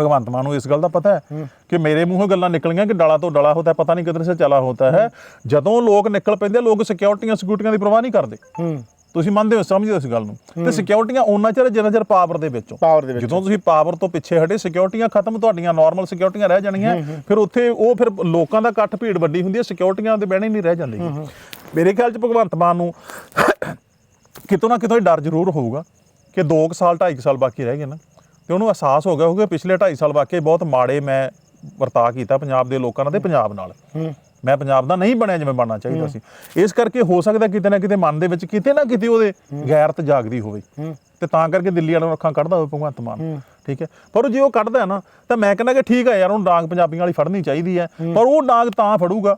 [SPEAKER 1] ਭਗਵੰਤ ਮਾਨ ਨੂੰ ਇਸ ਗੱਲ ਦਾ ਪਤਾ ਹੈ ਕਿ ਮੇਰੇ ਮੂੰਹੋਂ ਗੱਲਾਂ ਨਿਕਲੀਆਂ ਕਿ ਡਾਲਾ ਤੋਂ ਡਾਲਾ ਹੁੰਦਾ ਹੈ ਪਤਾ ਨਹੀਂ ਕਿਧਰ ਸੇ ਚਲਾ ਹੁੰਦਾ ਹੈ। ਜਦੋਂ ਲੋਕ ਨਿਕਲ ਪੈਂਦੇ ਲੋਕ ਸਿਕਿਉਰਟੀਆਂ ਸਿਕਿਉਰਟੀਆਂ ਦੀ ਪਰਵਾਹ ਨਹੀਂ ਕਰਦੇ। ਤੁਸੀਂ ਮੰਨਦੇ ਹੋ ਸਮਝਦੇ ਹੋ ਇਸ ਗੱਲ ਨੂੰ? ਤੇ ਸਿਕਿਉਰਟੀਆਂ ਉਹਨਾਂ ਚਿਰ ਜਿੰਨਾ ਚਿਰ ਪਾਵਰ ਦੇ ਵਿੱਚੋਂ।
[SPEAKER 2] ਪਾਵਰ ਦੇ ਵਿੱਚ।
[SPEAKER 1] ਜਦੋਂ ਤੁਸੀਂ ਪਾਵਰ ਤੋਂ ਪਿੱਛੇ ਹਟੇ ਸਿਕਿਉਰਟੀਆਂ ਖਤਮ ਤੁਹਾਡੀਆਂ ਨਾਰਮਲ ਸਿਕਿਉਰਟੀਆਂ ਰਹਿ ਜਾਣਗੀਆਂ ਫਿਰ ਉੱਥੇ ਉਹ ਫਿਰ ਲੋਕਾਂ ਦਾ ਇਕੱਠ ਭੀੜ ਵੱਡੀ ਹੁੰਦੀ ਹੈ ਸਿਕਿਉਰਟੀਆਂ ਦੇ ਬਹਿਣੇ ਨਹੀਂ ਰਹਿ ਜਾਂਦੇ। ਮੇਰੇ ਖਿਆਲ ਚ ਭਗਵੰਤ ਮਾਨ ਨੂੰ ਕਿਤੋਂ ਨਾ ਕਿਤੋਂ ਡਰ ਜ਼ਰੂਰ ਹੋਊਗਾ ਕਿ 2 ਸਾਲ 2.5 ਸਾਲ ਬਾਕੀ ਰਹਿ ਗਏ ਨਾ। ਤੇ ਉਹਨੂੰ ਅਹਿਸਾਸ ਹੋ ਗਿਆ ਹੋਊਗਾ ਪਿਛਲੇ 2.5 ਸਾਲ ਵਾਕਈ ਬਹੁਤ ਮਾੜੇ ਮੈਂ ਵਰਤਾ ਕੀਤਾ ਪੰਜਾਬ ਦੇ ਲੋਕਾਂ ਨਾਲ ਤੇ ਪੰਜਾਬ ਨਾਲ। ਮੈਂ ਪੰਜਾਬ ਦਾ ਨਹੀਂ ਬਣਿਆ ਜਿਵੇਂ ਬਣਨਾ ਚਾਹੀਦਾ ਸੀ। ਇਸ ਕਰਕੇ ਹੋ ਸਕਦਾ ਕਿਤੇ ਨਾ ਕਿਤੇ ਮਨ ਦੇ ਵਿੱਚ ਕਿਤੇ ਨਾ ਕਿਤੇ ਉਹਦੇ ਗੈਰਤ ਜਾਗਦੀ ਹੋਵੇ। ਤੇ ਤਾਂ ਕਰਕੇ ਦਿੱਲੀ ਵਾਲਿਆਂ ਨੂੰ ਅੱਖਾਂ ਕੱਢਦਾ ਹੋਵੇ ਭਗਵੰਤ ਮਾਨ। ਠੀਕ ਹੈ। ਪਰ ਉਹ ਜੇ ਉਹ ਕੱਢਦਾ ਹੈ ਨਾ ਤਾਂ ਮੈਂ ਕਹਿੰਦਾ ਕਿ ਠੀਕ ਹੈ ਯਾਰ ਉਹਨੂੰ ਡਾਂਗ ਪੰਜਾਬੀਆਂ ਵਾਲੀ ਫੜਨੀ ਚਾਹੀਦੀ ਹੈ। ਪਰ ਉਹ ਡਾਂਗ ਤਾਂ ਫੜੂਗਾ।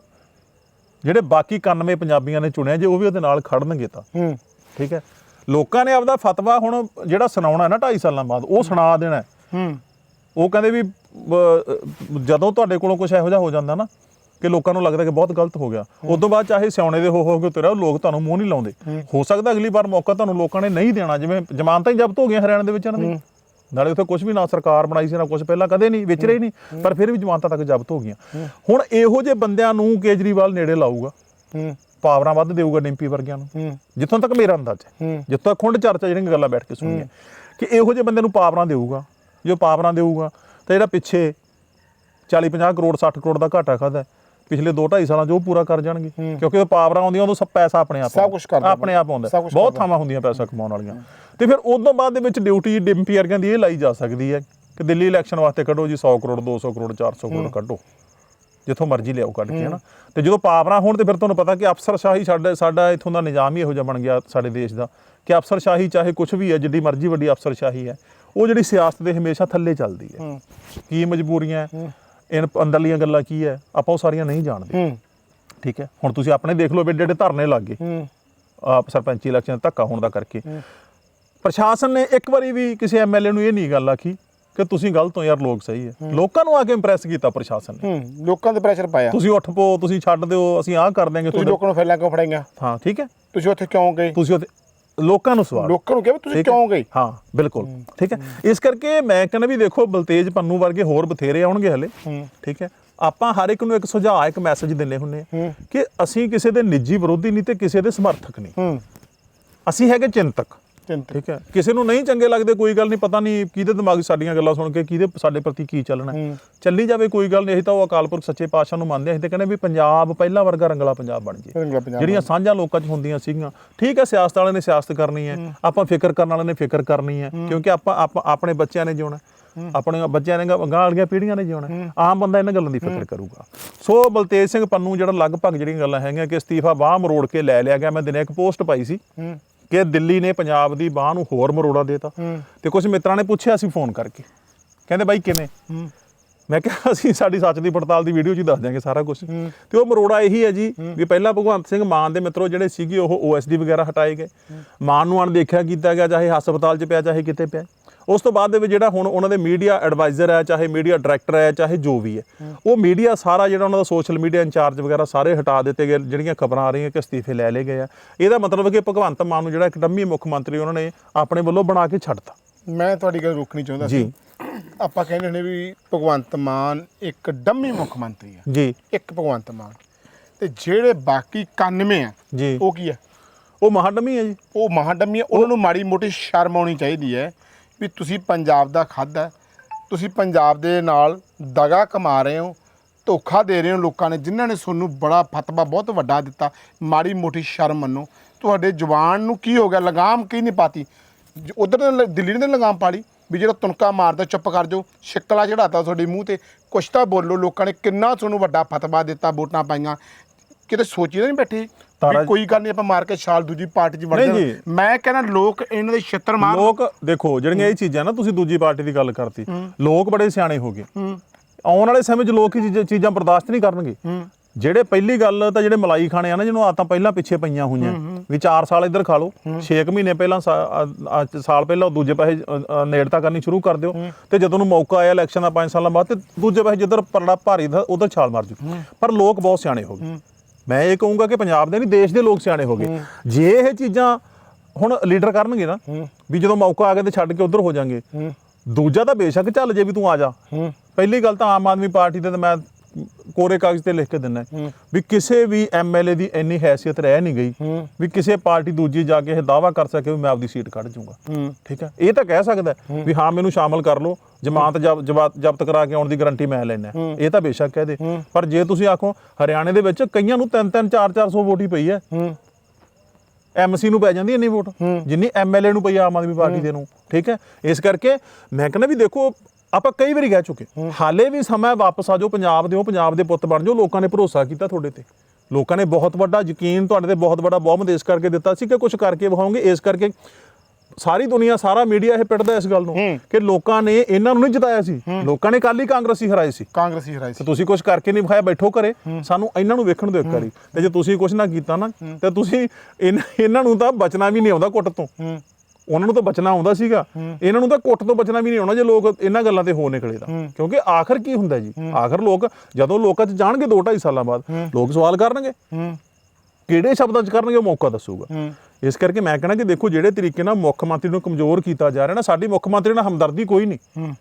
[SPEAKER 1] ਜਿਹੜੇ ਬਾਕੀ 91 ਪੰਜਾਬੀਆਂ ਨੇ ਚੁਣਿਆ ਜੇ ਉਹ ਵੀ ਉਹਦੇ ਨਾਲ ਖੜਨਗੇ ਤਾਂ। ਠੀਕ ਹੈ। ਲੋਕਾਂ ਨੇ ਆਪਦਾ ਫਤਵਾ ਹੁਣ ਜਿਹੜਾ ਸੁਣਾਉਣਾ ਨਾ 2.5 ਸਾਲਾਂ ਬਾਅਦ ਉਹ ਸੁਣਾ ਦੇਣਾ। ਹੈ। ਉਹ ਕਹਿੰਦੇ ਵੀ ਜਦੋਂ ਤੁਹਾਡੇ ਕੋਲੋਂ ਕੁਝ ਇਹੋ ਜਿਹਾ ਹੋ ਜਾਂਦਾ ਨਾ ਕਿ ਲੋਕਾਂ ਨੂੰ ਲੱਗਦਾ ਕਿ ਬਹੁਤ ਗਲਤ ਹੋ ਗਿਆ। ਉਸ ਤੋਂ ਬਾਅਦ ਚਾਹੇ ਸਿਆਉਣੇ ਦੇ ਹੋ ਹੋ ਕੇ ਤੁਰਿਆ ਲੋਕ ਤੁਹਾਨੂੰ ਮੂੰਹ ਨਹੀਂ ਲਾਉਂਦੇ। ਹੋ। ਸਕਦਾ ਅਗਲੀ ਵਾਰ ਮੌਕਾ ਤੁਹਾਨੂੰ ਲੋਕਾਂ ਨੇ ਨਹੀਂ ਦੇਣਾ ਜਿਵੇਂ ਜ਼ਮਾਨਤਾਂ ਹੀ ਜ਼ਬਤ ਹੋ ਗਈਆਂ ਹਰਿਆਣਾ ਦੇ ਵਿੱਚ ਇਹਨਾਂ ਦੀ ਨਾਲੇ ਉੱਥੇ ਕੁਝ ਵੀ ਨਾ ਸਰਕਾਰ ਬਣਾਈ ਸੀ ਨਾ ਕੁਝ ਪਹਿਲਾਂ ਕਦੇ ਨਹੀਂ ਵਿਚਰੇ ਹੀ ਨਹੀਂ। ਪਰ ਫਿਰ ਵੀ ਜ਼ਮਾਨਤਾਂ ਤੱਕ ਜ਼ਬਤ ਹੋ ਗਈਆਂ। ਹੁਣ ਇਹੋ ਜਿਹੇ ਬੰਦਿਆਂ ਨੂੰ ਕੇਜਰੀਵਾਲ ਨੇੜੇ ਲਾਊਗਾ।
[SPEAKER 2] ਹੂੰ।
[SPEAKER 1] ਪਾਵਰਾਂ ਵੱਧ ਦੇਊਗਾ ਡਿੰਪੀ ਵਰਗਿਆਂ ਨੂੰ। ਜਿੱਥੋਂ ਤੱਕ ਮੇਰਾ ਅੰਦਾਜ਼ਾ ਹੈ। ਜਿੱਥੋਂ ਤੱਕ ਖੁੰਡ ਚਰਚਾ ਜਿਹੜੀਆਂ ਗੱਲਾਂ ਬੈਠ ਕੇ ਸੁਣੀਆਂ। ਕਿ ਇਹੋ ਜਿਹੇ ਬੰਦੇ ਨੂੰ ਪਾਵਰਾਂ ਦੇਊਗਾ। ਜੋ ਪਾਵਰਾਂ ਦੇਊਗਾ ਤਾਂ ਜਿਹੜਾ ਪਿੱਛੇ 40 50 ਕਰੋੜ 60 ਕਰੋੜ ਦਾ ਘਾਟਾ ਖਾਦਾ ਪਿਛਲੇ 2 2.5 ਸਾਲਾਂ 'ਚ ਉਹ ਪੂਰਾ ਕਰ ਜਾਣਗੇ। ਕਿਉਂਕਿ ਉਹ ਪਾਵਰਾਂ ਆਉਂਦੀਆਂ ਉਦੋਂ ਸਭ ਪੈਸਾ ਆਪਣੇ ਆਪ
[SPEAKER 2] ਸਭ ਕਰਦਾ
[SPEAKER 1] ਆਪਣੇ ਆਪ ਆਉਂਦਾ। ਬਹੁਤ। ਥਾਵਾਂ ਹੁੰਦੀਆਂ ਪੈਸਾ ਕਮਾਉਣ ਵਾਲੀਆਂ। ਤੇ ਫਿਰ ਉਦੋਂ ਬਾਅਦ ਦੇ ਵਿੱਚ ਡਿਊਟੀ ਡਿੰਪੀ ਵਰਗਿਆਂ ਦੀ ਇਹ ਲਾਈ ਜਾ ਸਕਦੀ ਹੈ ਕਿ ਦਿੱਲੀ ਇਲੈਕਸ਼ਨ ਵਾਸਤੇ ਕੱਢੋ ਜੀ 100 ਕਰੋੜ 200 ਕਰੋੜ 400 ਕਰੋੜ ਕੱਢੋ। ਜਿੱਥੋਂ ਮਰਜ਼ੀ ਲਿਆਓ ਕੱਢ ਕੇ ਹਨਾ। ਤੇ ਜਦੋਂ ਪਾਵਰਾਂ ਹੋਣ ਤੇ ਫਿਰ ਤੁਹਾਨੂੰ ਪਤਾ ਕਿ ਅਫਸਰਸ਼ਾਹੀ ਸਾਡੇ ਸਾਡਾ ਇਥੋਂ ਦਾ ਨਿਜ਼ਾਮ ਹੀ ਇਹੋ ਜਿਹਾ ਬਣ ਗਿਆ ਸਾਡੇ ਦੇਸ਼ ਦਾ ਕਿ ਅਫਸਰਸ਼ਾਹੀ ਚਾਹੇ ਕੁਝ ਵੀ ਹੈ ਜਿੱਡੀ ਮਰਜ਼ੀ ਵੱਡੀ ਅਫਸਰਸ਼ਾਹੀ ਹੈ ਉਹ ਜਿਹੜੀ ਸਿਆਸਤ ਦੇ ਹਮੇਸ਼ਾ ਥੱਲੇ ਚੱਲਦੀ ਹੈ। ਕੀ ਮਜਬੂਰੀਆਂ ਇਨ ਅੰਦਰਲੀਆਂ ਗੱਲਾਂ ਕੀ ਹੈ? ਆਪਾਂ ਉਹ ਸਾਰੀਆਂ ਨਹੀਂ ਜਾਣਦੇ। ਠੀਕ ਹੈ? ਹੁਣ ਤੁਸੀਂ ਆਪਣੇ ਦੇਖ ਲਓ ਏਡੇ ਏਡੇ ਧਰਨੇ ਲੱਗ ਗਏ। ਆਪ ਸਰਪੰਚੀ ਇਲੈਕਸ਼ਨ ਧੱਕਾ ਹੋਣ ਦਾ ਕਰਕੇ। ਪ੍ਰਸ਼ਾਸਨ ਨੇ ਇੱਕ ਵਾਰੀ ਵੀ ਕਿਸੇ ਐਮਐਲਏ ਨੂੰ ਇਹ ਨਹੀਂ ਗੱਲ ਆਖੀ ਕਿ ਤੁਸੀਂ ਗਲਤ ਹੋ ਯਾਰ ਲੋਕ ਸਹੀ ਹੈ। ਲੋਕਾਂ ਨੂੰ ਆ ਕੇ ਇੰਪ੍ਰੈਸ ਕੀਤਾ ਪ੍ਰਸ਼ਾਸਨ ਨੇ।
[SPEAKER 2] ਹੂੰ ਲੋਕਾਂ ਤੇ ਪ੍ਰੈਸ਼ਰ ਪਾਇਆ।
[SPEAKER 1] ਤੁਸੀਂ ਉੱਠ ਪੋ ਤੁਸੀਂ ਛੱਡ ਦਿਓ ਅਸੀਂ ਆਹ ਕਰ ਦਿਆਂਗੇ
[SPEAKER 2] ਤੁਸੀਂ ਲੋਕਾਂ ਨੂੰ ਫੈਲਾਂ ਕਿਉਂ ਫੜਾਈਆਂ।
[SPEAKER 1] ਹਾਂ ਠੀਕ ਹੈ।
[SPEAKER 2] ਤੁਸੀਂ ਉੱਥੇ ਕਿਉਂ ਗਏ?
[SPEAKER 1] ਤੁਸੀਂ ਉੱਥੇ ਲੋਕਾਂ ਨੂੰ ਸਵਾਲ।
[SPEAKER 2] ਲੋਕਾਂ ਨੂੰ ਕਿਹਾ ਤੁਸੀਂ? ਕਿਉਂ ਗਏ?
[SPEAKER 1] ਹਾਂ ਬਿਲਕੁਲ। ਠੀਕ ਹੈ। ਇਸ ਕਰਕੇ ਮੈਂ ਕਹਿੰਦਾ ਵੀ ਦੇਖੋ ਬਲਤੇਜ ਪੰਨੂ ਵਰਗੇ ਹੋਰ ਬਥੇਰੇ ਆਉਣਗੇ ਹਲੇ। ਠੀਕ ਹੈ। ਆਪਾਂ ਹਰ ਇੱਕ ਨੂੰ ਇੱਕ ਸੁਝਾਅ ਇੱਕ ਮੈਸੇਜ ਦਿੰਨੇ ਹੁੰਨੇ ਆ ਕਿ ਅਸੀਂ ਕਿਸੇ ਦੇ ਨਿੱਜੀ ਵਿਰੋਧੀ ਨਹੀਂ ਤੇ ਕਿਸੇ ਦੇ ਸਮਰਥਕ ਨਹੀਂ।
[SPEAKER 2] ਹੂੰ।
[SPEAKER 1] ਅਸੀਂ ਹੈਗੇ ਚਿੰਤਕ। ਠੀਕ ਹੈ। ਕਿਸੇ ਨੂੰ ਨਹੀਂ ਚੰਗੇ ਲੱਗਦੇ ਕੋਈ ਗੱਲ ਨਹੀਂ ਪਤਾ ਨਹੀਂ ਕਿਹਦੇ ਦਿਮਾਗ 'ਚ ਸਾਡੀਆਂ ਗੱਲਾਂ ਸੁਣ ਕੇ ਕਿਹਦੇ ਸਾਡੇ ਪ੍ਰਤੀ ਕੀ ਚੱਲਣਾ। ਚੱਲੀ ਜਾਵੇ ਕੋਈ ਗੱਲ ਨਹੀਂ ਅਸੀਂ ਤਾਂ ਉਹ ਅਕਾਲ ਪੁਰਖ ਸੱਚੇ ਪਾਤਸ਼ਾਹ ਨੂੰ ਮੰਨਦੇ ਅਸੀਂ ਤਾਂ ਕਹਿੰਦੇ ਵੀ ਪੰਜਾਬ ਪਹਿਲਾ ਵਰਗਾ ਰੰਗਲਾ ਪੰਜਾਬ ਬਣ ਜੇ। ਜਿਹੜੀਆਂ ਸਾਂਝਾਂ ਲੋਕਾਂ 'ਚ ਹੁੰਦੀਆਂ ਸੀਗੀਆਂ ਠੀਕ ਹੈ ਸਿਆਸਤ ਵਾਲਿਆਂ ਨੇ ਸਿਆਸਤ ਕਰਨੀ ਹੈ ਆਪਾਂ ਫਿਕਰ ਕਰਨ ਵਾਲਿਆਂ ਨੇ ਫਿਕਰ ਕਰਨੀ ਹੈ ਕਿਉਂਕਿ ਆਪਾਂ ਆਪਾਂ ਆਪਣੇ ਬੱਚਿਆਂ ਨੇ ਜਿਉਣਾ ਆਪਣੇ ਬੱਚਿਆਂ ਨੇ ਗਾਂ ਵਾਲੀਆਂ ਪੀੜ੍ਹੀਆਂ ਨੇ ਜਿਉਣਾ ਆਮ ਬੰਦਾ ਇਹਨਾਂ ਗੱਲਾਂ ਦੀ ਫਿਕਰ ਕਰੂਗਾ। ਸੋ ਬਲਤੇਜ ਸਿੰਘ ਪੰਨੂ ਜਿਹੜਾ ਲਗਭਗ ਜਿਹੜੀਆਂ ਗੱਲਾਂ ਹੈਗੀਆਂ ਕਿ ਅਸਤੀਫਾ ਬਾਹ ਮਰੋੜ ਕੇ ਲੈ ਲਿਆ ਗਿਆ ਮੈਂ ਦਿਨੇ ਇੱਕ ਪੋਸਟ ਪਾਈ ਸੀ। ਕਿ ਦਿੱਲੀ ਨੇ ਪੰਜਾਬ ਦੀ ਬਾਹ ਨੂੰ ਹੋਰ ਮਰੋੜਾ ਦੇਤਾ। ਤੇ ਕੁਝ ਮਿੱਤਰਾਂ ਨੇ ਪੁੱਛਿਆ ਸੀ ਫੋਨ ਕਰਕੇ। ਕਹਿੰਦੇ ਬਾਈ ਕਿਵੇਂ? ਮੈਂ ਕਿਹਾ ਅਸੀਂ ਸਾਡੀ ਸੱਚ ਦੀ ਪੜਤਾਲ ਦੀ ਵੀਡੀਓ 'ਚ ਦੱਸ ਦਿਆਂਗੇ ਸਾਰਾ ਕੁਝ ਤੇ ਉਹ ਮਰੋੜਾ ਇਹੀ ਹੈ ਜੀ ਵੀ ਪਹਿਲਾਂ ਭਗਵੰਤ ਸਿੰਘ ਮਾਨ ਦੇ ਮਿੱਤਰੋ ਜਿਹੜੇ ਸੀਗੇ ਉਹ ਓਐਸਡੀ ਵਗੈਰਾ ਹਟਾਏ ਗਏ। ਮਾਨ ਨੂੰ ਅਣਦੇਖਿਆ ਕੀਤਾ ਗਿਆ ਚਾਹੇ ਹਸਪਤਾਲ 'ਚ ਪਿਆ ਚਾਹੇ ਕਿਤੇ ਪਿਆ। ਉਸ ਤੋਂ ਬਾਅਦ ਦੇ ਵਿੱਚ ਜਿਹੜਾ ਹੁਣ ਉਹਨਾਂ ਦੇ ਮੀਡੀਆ ਐਡਵਾਈਜ਼ਰ ਹੈ ਚਾਹੇ ਮੀਡੀਆ ਡਾਇਰੈਕਟਰ ਹੈ ਚਾਹੇ ਜੋ ਵੀ ਹੈ ਉਹ ਮੀਡੀਆ ਸਾਰਾ ਜਿਹੜਾ ਉਹਨਾਂ ਦਾ ਸੋਸ਼ਲ ਮੀਡੀਆ ਇੰਚਾਰਜ ਵਗੈਰਾ ਸਾਰੇ ਹਟਾ ਦਿੱਤੇ ਗਏ ਜਿਹੜੀਆਂ ਖਬਰਾਂ ਆ ਰਹੀਆਂ ਕਿ ਅਸਤੀਫੇ ਲੈ ਲਏ ਗਏ ਆ। ਇਹਦਾ ਮਤਲਬ ਕਿ ਭਗਵੰਤ ਮਾਨ ਨੂੰ ਜਿਹੜਾ ਇੱਕ ਡੰਮੀ ਮੁੱਖ ਮੰਤਰੀ ਉਹਨਾਂ ਨੇ ਆਪਣੇ ਵੱਲੋਂ ਬਣਾ ਕੇ ਛੱਡਤਾ।
[SPEAKER 2] ਮੈਂ ਤੁਹਾਡੀ ਗੱਲ ਰੋਕਣੀ ਚਾਹੁੰਦਾ
[SPEAKER 1] ਜੀ।
[SPEAKER 2] ਸੀ ਆਪਾਂ ਕਹਿੰਦੇ ਨੇ ਵੀ ਭਗਵੰਤ ਮਾਨ ਇੱਕ ਡੰਮੀ ਮੁੱਖ ਮੰਤਰੀ ਆ
[SPEAKER 1] ਜੀ।
[SPEAKER 2] ਇੱਕ ਭਗਵੰਤ ਮਾਨ। ਤੇ ਜਿਹੜੇ ਬਾਕੀ 91 ਆ
[SPEAKER 1] ਜੀ।
[SPEAKER 2] ਉਹ ਕੀ ਆ?
[SPEAKER 1] ਉਹ ਮਹਾਡਮੀ ਹੈ ਜੀ।
[SPEAKER 2] ਉਹ ਮਹਾਡਮੀ ਆ, ਉਹਨਾਂ ਨੂੰ ਮਾੜੀ ਮੋਟੀ ਸ਼ਰਮ ਆਉਣੀ ਚਾਹੀਦੀ ਹੈ। ਵੀ ਤੁਸੀਂ ਪੰਜਾਬ ਦਾ ਖਾਦਾ ਤੁਸੀਂ ਪੰਜਾਬ ਦੇ ਨਾਲ ਦਗਾ ਕਮਾ ਰਹੇ ਹੋ, ਧੋਖਾ ਦੇ ਰਹੇ ਹੋ ਲੋਕਾਂ ਨੇ, ਜਿਨ੍ਹਾਂ ਨੇ ਤੁਹਾਨੂੰ ਬੜਾ ਫਤਵਾ ਬਹੁਤ ਵੱਡਾ ਦਿੱਤਾ। ਮਾੜੀ ਮੋਟੀ ਸ਼ਰਮ ਮੰਨੋ। ਤੁਹਾਡੇ ਜਵਾਨ ਨੂੰ ਕੀ ਹੋ ਗਿਆ? ਲਗਾਮ ਕੀ ਨਹੀਂ ਪਾਤੀ? ਉਧਰ ਦਿੱਲੀ ਨੇ ਤਾਂ ਲਗਾਮ ਪਾੜੀ ਵੀ ਜਿਹੜਾ ਤੁਨਕਾ ਮਾਰਦਾ, ਚੁੱਪ ਕਰ ਜਾਓ, ਸ਼ਿਕਲਾ ਚੜਾਤਾ ਤੁਹਾਡੇ ਮੂੰਹ ਤੇ। ਕੁਛ ਤਾਂ ਬੋਲੋ, ਲੋਕਾਂ ਨੇ ਕਿੰਨਾ ਤੁਹਾਨੂੰ ਵੱਡਾ ਫਤਵਾ ਦਿੱਤਾ, ਵੋਟਾਂ ਪਾਈਆਂ। ਕਿਤੇ ਸੋਚੀ ਤਾਂ ਨਹੀਂ ਬੈਠੇ?
[SPEAKER 1] ਤਾਰਾ-
[SPEAKER 2] ਵੀ ਕੋਈ ਗੱਲ ਨਹੀਂ ਆਪਾਂ ਮਾਰ ਕੇ ਛਾਲ ਦੂਜੀ ਪਾਰਟੀ 'ਚ ਵੜ
[SPEAKER 1] ਨਹੀਂ
[SPEAKER 2] ਜਾਣਾ
[SPEAKER 1] ਜੀ।
[SPEAKER 2] ਮੈਂ ਕਹਿੰਦਾ ਲੋਕ ਇਹਨਾਂ ਦੇ ਛਿੱਤਰ ਮਾਰ
[SPEAKER 1] ਲੋਕ ਦੇਖੋ ਜਿਹੜੀਆਂ ਇਹ ਚੀਜ਼ਾਂ ਨਾ ਤੁਸੀਂ ਦੂਜੀ ਪਾਰਟੀ ਦੀ ਗੱਲ ਕਰਤੀ ਲੋਕ ਬੜੇ ਸਿਆਣੇ ਹੋ ਗਏ।
[SPEAKER 2] ਹੂੰ।
[SPEAKER 1] ਆਉਣ ਵਾਲੇ ਸਮੇਂ 'ਚ ਲੋਕ ਇਹ ਚੀਜ਼ਾਂ- ਚੀਜ਼ਾਂ ਬਰਦਾਸ਼ਤ ਨਹੀਂ ਕਰਨਗੇ।
[SPEAKER 2] ਹੂੰ।
[SPEAKER 1] ਜਿਹੜੇ ਪਹਿਲੀ ਗੱਲ ਤਾਂ ਜਿਹੜੇ ਮਲਾਈ ਖਾਣੇ ਆ ਨਾ ਜਿਹਨੂੰ ਆਤਾਂ ਪਹਿਲਾਂ ਪਿੱਛੇ ਪਈਆਂ ਹੋਈਆਂ। ਵੀ 4 ਸਾਲ ਇੱਧਰ ਖਾ ਲਓ। 6 ਮਹੀਨੇ ਪਹਿਲਾਂ ਸਾ- ਅ- ਅ- ਸਾਲ ਪਹਿਲਾਂ ਦੂਜੇ ਪਾਸੇ ਅ- ਅ, ਨੇੜਤਾ ਕਰਨੀ ਸ਼ੁਰੂ ਕਰ ਦਿਓ। ਤੇ ਜਦੋਂ ਨੂੰ ਮੌਕਾ ਆਇਆ ਇਲੈਕਸ਼ਨ ਦਾ 5 ਸਾਲਾਂ ਬਾਅਦ ਤੇ ਦੂਜੇ ਪਾਸੇ ਜਿੱਧਰ ਪਰੜਾ ਭਾਰੀ ਦਾ ਉਧਰ ਛਾਲ ਮਾਰ ਜੂ। ਪਰ ਲੋਕ ਬਹੁਤ ਸਿਆਣੇ ਹੋ ਗਏ। ਮੈਂ ਇਹ ਕਹੂੰਗਾ ਕਿ ਪੰਜਾਬ ਦੇ ਨਹੀਂ ਦੇਸ਼ ਦੇ ਲੋਕ ਸਿਆਣੇ ਹੋ ਗਏ। ਜੇ ਇਹ ਚੀਜ਼ਾਂ ਹੁਣ ਲੀਡਰ ਕਰਨਗੇ ਨਾ ਵੀ ਜਦੋਂ ਮੌਕਾ ਆ ਗਿਆ ਤੇ ਛੱਡ ਕੇ ਉਧਰ ਹੋ ਜਾਣਗੇ। ਦੂਜਾ ਤਾਂ ਬੇਸ਼ੱਕ ਚੱਲ ਜੇ ਵੀ ਤੂੰ ਆ ਜਾ। ਪਹਿਲੀ ਗੱਲ ਤਾਂ ਆਮ ਆਦਮੀ ਪਾਰਟੀ ਤਾਂ ਮੈਂ ਕੋਰੇ ਕਾਗਜ਼ ਤੇ ਲਿਖ ਕੇ ਦਿੰਦਾ ਵੀ ਕਿਸੇ ਵੀ ਐਮਐਲਏ ਦੀ ਇੰਨੀ ਹੈਸੀਅਤ ਰਹਿ ਨਹੀਂ ਗਈ ਵੀ ਕਿਸੇ ਪਾਰਟੀ ਦੂਜੀ ਜਾ ਕੇ ਇਹ ਦਾਵਾ ਕਰ ਸਕੇ ਵੀ ਮੈਂ ਆਪਦੀ ਸੀਟ ਕੱਢ ਜਾਊਂਗਾ ਠੀਕ ਹੈ? ਇਹ ਤਾਂ ਕਹਿ ਸਕਦਾ ਵੀ ਹਾਂ ਮੈਨੂੰ ਸ਼ਾਮਲ ਕਰ ਲਓ ਜਮਾਨਤ ਜਬ- ਜਬਾ- ਜ਼ਬਤ ਕਰਾ ਕੇ ਆਉਣ ਦੀ ਗਾਰੰਟੀ ਮੈਂ ਲੈਣਾ ਇਹ ਤਾਂ ਬੇਸ਼ੱਕ ਕਹਿ ਦੇ। ਪਰ ਜੇ ਤੁਸੀਂ ਆਖੋ ਹਰਿਆਣੇ ਦੇ ਵਿੱਚ ਕਈਆਂ ਨੂੰ 3 3 4 400 ਵੋਟ ਹੀ ਪਈ ਹੈ। ਐਮਸੀ ਨੂੰ ਪੈ ਜਾਂਦੀ ਇੰਨੀ ਵੋਟ। ਜਿੰਨੀ ਐਮਐਲਏ ਨੂੰ ਪਈ ਆਮ ਆਦਮੀ ਪਾਰਟੀ ਦੇ ਨੂੰ। ਠੀਕ ਹੈ? ਇਸ ਕਰਕੇ ਮੈਂ ਕਹਿੰਦਾ ਵੀ ਦੇਖੋ ਆਪਾਂ ਕਈ ਵਾਰੀ ਕਹਿ ਚੁੱਕੇ ਹਾਲੇ ਵੀ ਸਮਾਂ ਵਾਪਸ ਆ ਜਾਓ ਪੰਜਾਬ ਦੇ ਉਹ ਪੰਜਾਬ ਦੇ ਪੁੱਤ ਬਣ ਜਾਓ ਲੋਕਾਂ ਨੇ ਭਰੋਸਾ ਕੀਤਾ ਤੁਹਾਡੇ ਤੇ। ਲੋਕਾਂ ਨੇ ਬਹੁਤ ਵੱਡਾ ਯਕੀਨ ਤੁਹਾਡੇ ਤੇ ਬਹੁਤ ਵੱਡਾ ਬਹੁਮਤ ਇਸ ਕਰਕੇ ਦਿੱਤਾ ਸੀ ਕਿ ਕੁਝ ਕਰਕੇ ਵਿਖਾਓਗੇ ਇਸ ਕਰਕੇ ਸਾਰੀ ਦੁਨੀਆ ਸਾਰਾ ਮੀਡੀਆ ਇਹ ਪਿੱਟਦਾ ਇਸ ਗੱਲ ਨੂੰ ਕਿ ਲੋਕਾਂ ਨੇ ਇਹਨਾਂ ਨੂੰ ਨਹੀਂ ਜਿਤਾਇਆ ਸੀ। ਲੋਕਾਂ ਨੇ ਕੱਲ ਹੀ ਕਾਂਗਰਸੀ ਹਰਾਏ ਸੀ।
[SPEAKER 2] ਕਾਂਗਰਸੀ ਹਰਾਈ
[SPEAKER 1] ਤੇ
[SPEAKER 2] ਸੀ
[SPEAKER 1] ਤੁਸੀਂ ਕੁਝ ਕਰਕੇ ਨਹੀਂ ਵਿਖਾਇਆ ਬੈਠੋ ਘਰੇ। ਸਾਨੂੰ ਇਹਨਾਂ ਨੂੰ ਵੇਖਣ ਦਿਓ ਇੱਕ ਵਾਰੀ। ਤੇ ਜੇ ਤੁਸੀਂ ਕੁਝ ਨਾ ਕੀਤਾ ਨਾ ਤੇ ਤੁਸੀਂ ਇਹਨਾਂ ਨੂੰ ਤਾਂ ਬਚਣਾ ਵੀ ਨਹੀਂ ਆਉਂਦਾ ਕੁੱਟ ਤੋਂ। ਉਹਨਾਂ ਨੂੰ ਤਾਂ ਬਚਣਾ ਆਉਂਦਾ ਸੀਗਾ। ਇਹਨਾਂ ਨੂੰ ਤਾਂ ਕੁੱਟ ਤੋਂ ਬਚਣਾ ਵੀ ਨਹੀਂ ਆਉਣਾ ਜੇ ਲੋਕ ਇਹਨਾਂ ਗੱਲਾਂ ਤੇ ਹੋ ਨਿਕਲੇ ਤਾਂ। ਕਿਉਂਕਿ ਆਖਰ ਕੀ ਹੁੰਦਾ ਜੀ? ਆਖਰ ਲੋਕ ਜਦੋਂ ਲੋਕਾਂ 'ਚ ਜਾਣਗੇ 2.5 ਸਾਲਾਂ ਬਾਅਦ ਲੋਕ ਸਵਾਲ ਕਰਨਗੇ। ਕਿਹੜੇ ਸ਼ਬਦਾਂ 'ਚ ਕਰਨਗੇ ਉਹ ਮੌਕਾ ਦੱਸੂਗਾ। ਇਸ ਕਰਕੇ ਮੈਂ ਕਹਿਣਾ ਕਿ ਦੇਖੋ ਜਿਹੜੇ ਤਰੀਕੇ ਨਾਲ ਮੁੱਖ ਮੰਤਰੀ ਨੂੰ ਕਮਜ਼ੋਰ ਕੀਤਾ ਜਾ ਰਿਹਾ ਨਾ ਸਾਡੀ ਮੁੱਖ ਮੰਤਰੀ ਨਾਲ ਹਮਦਰਦੀ ਕੋਈ ਨਹੀਂ।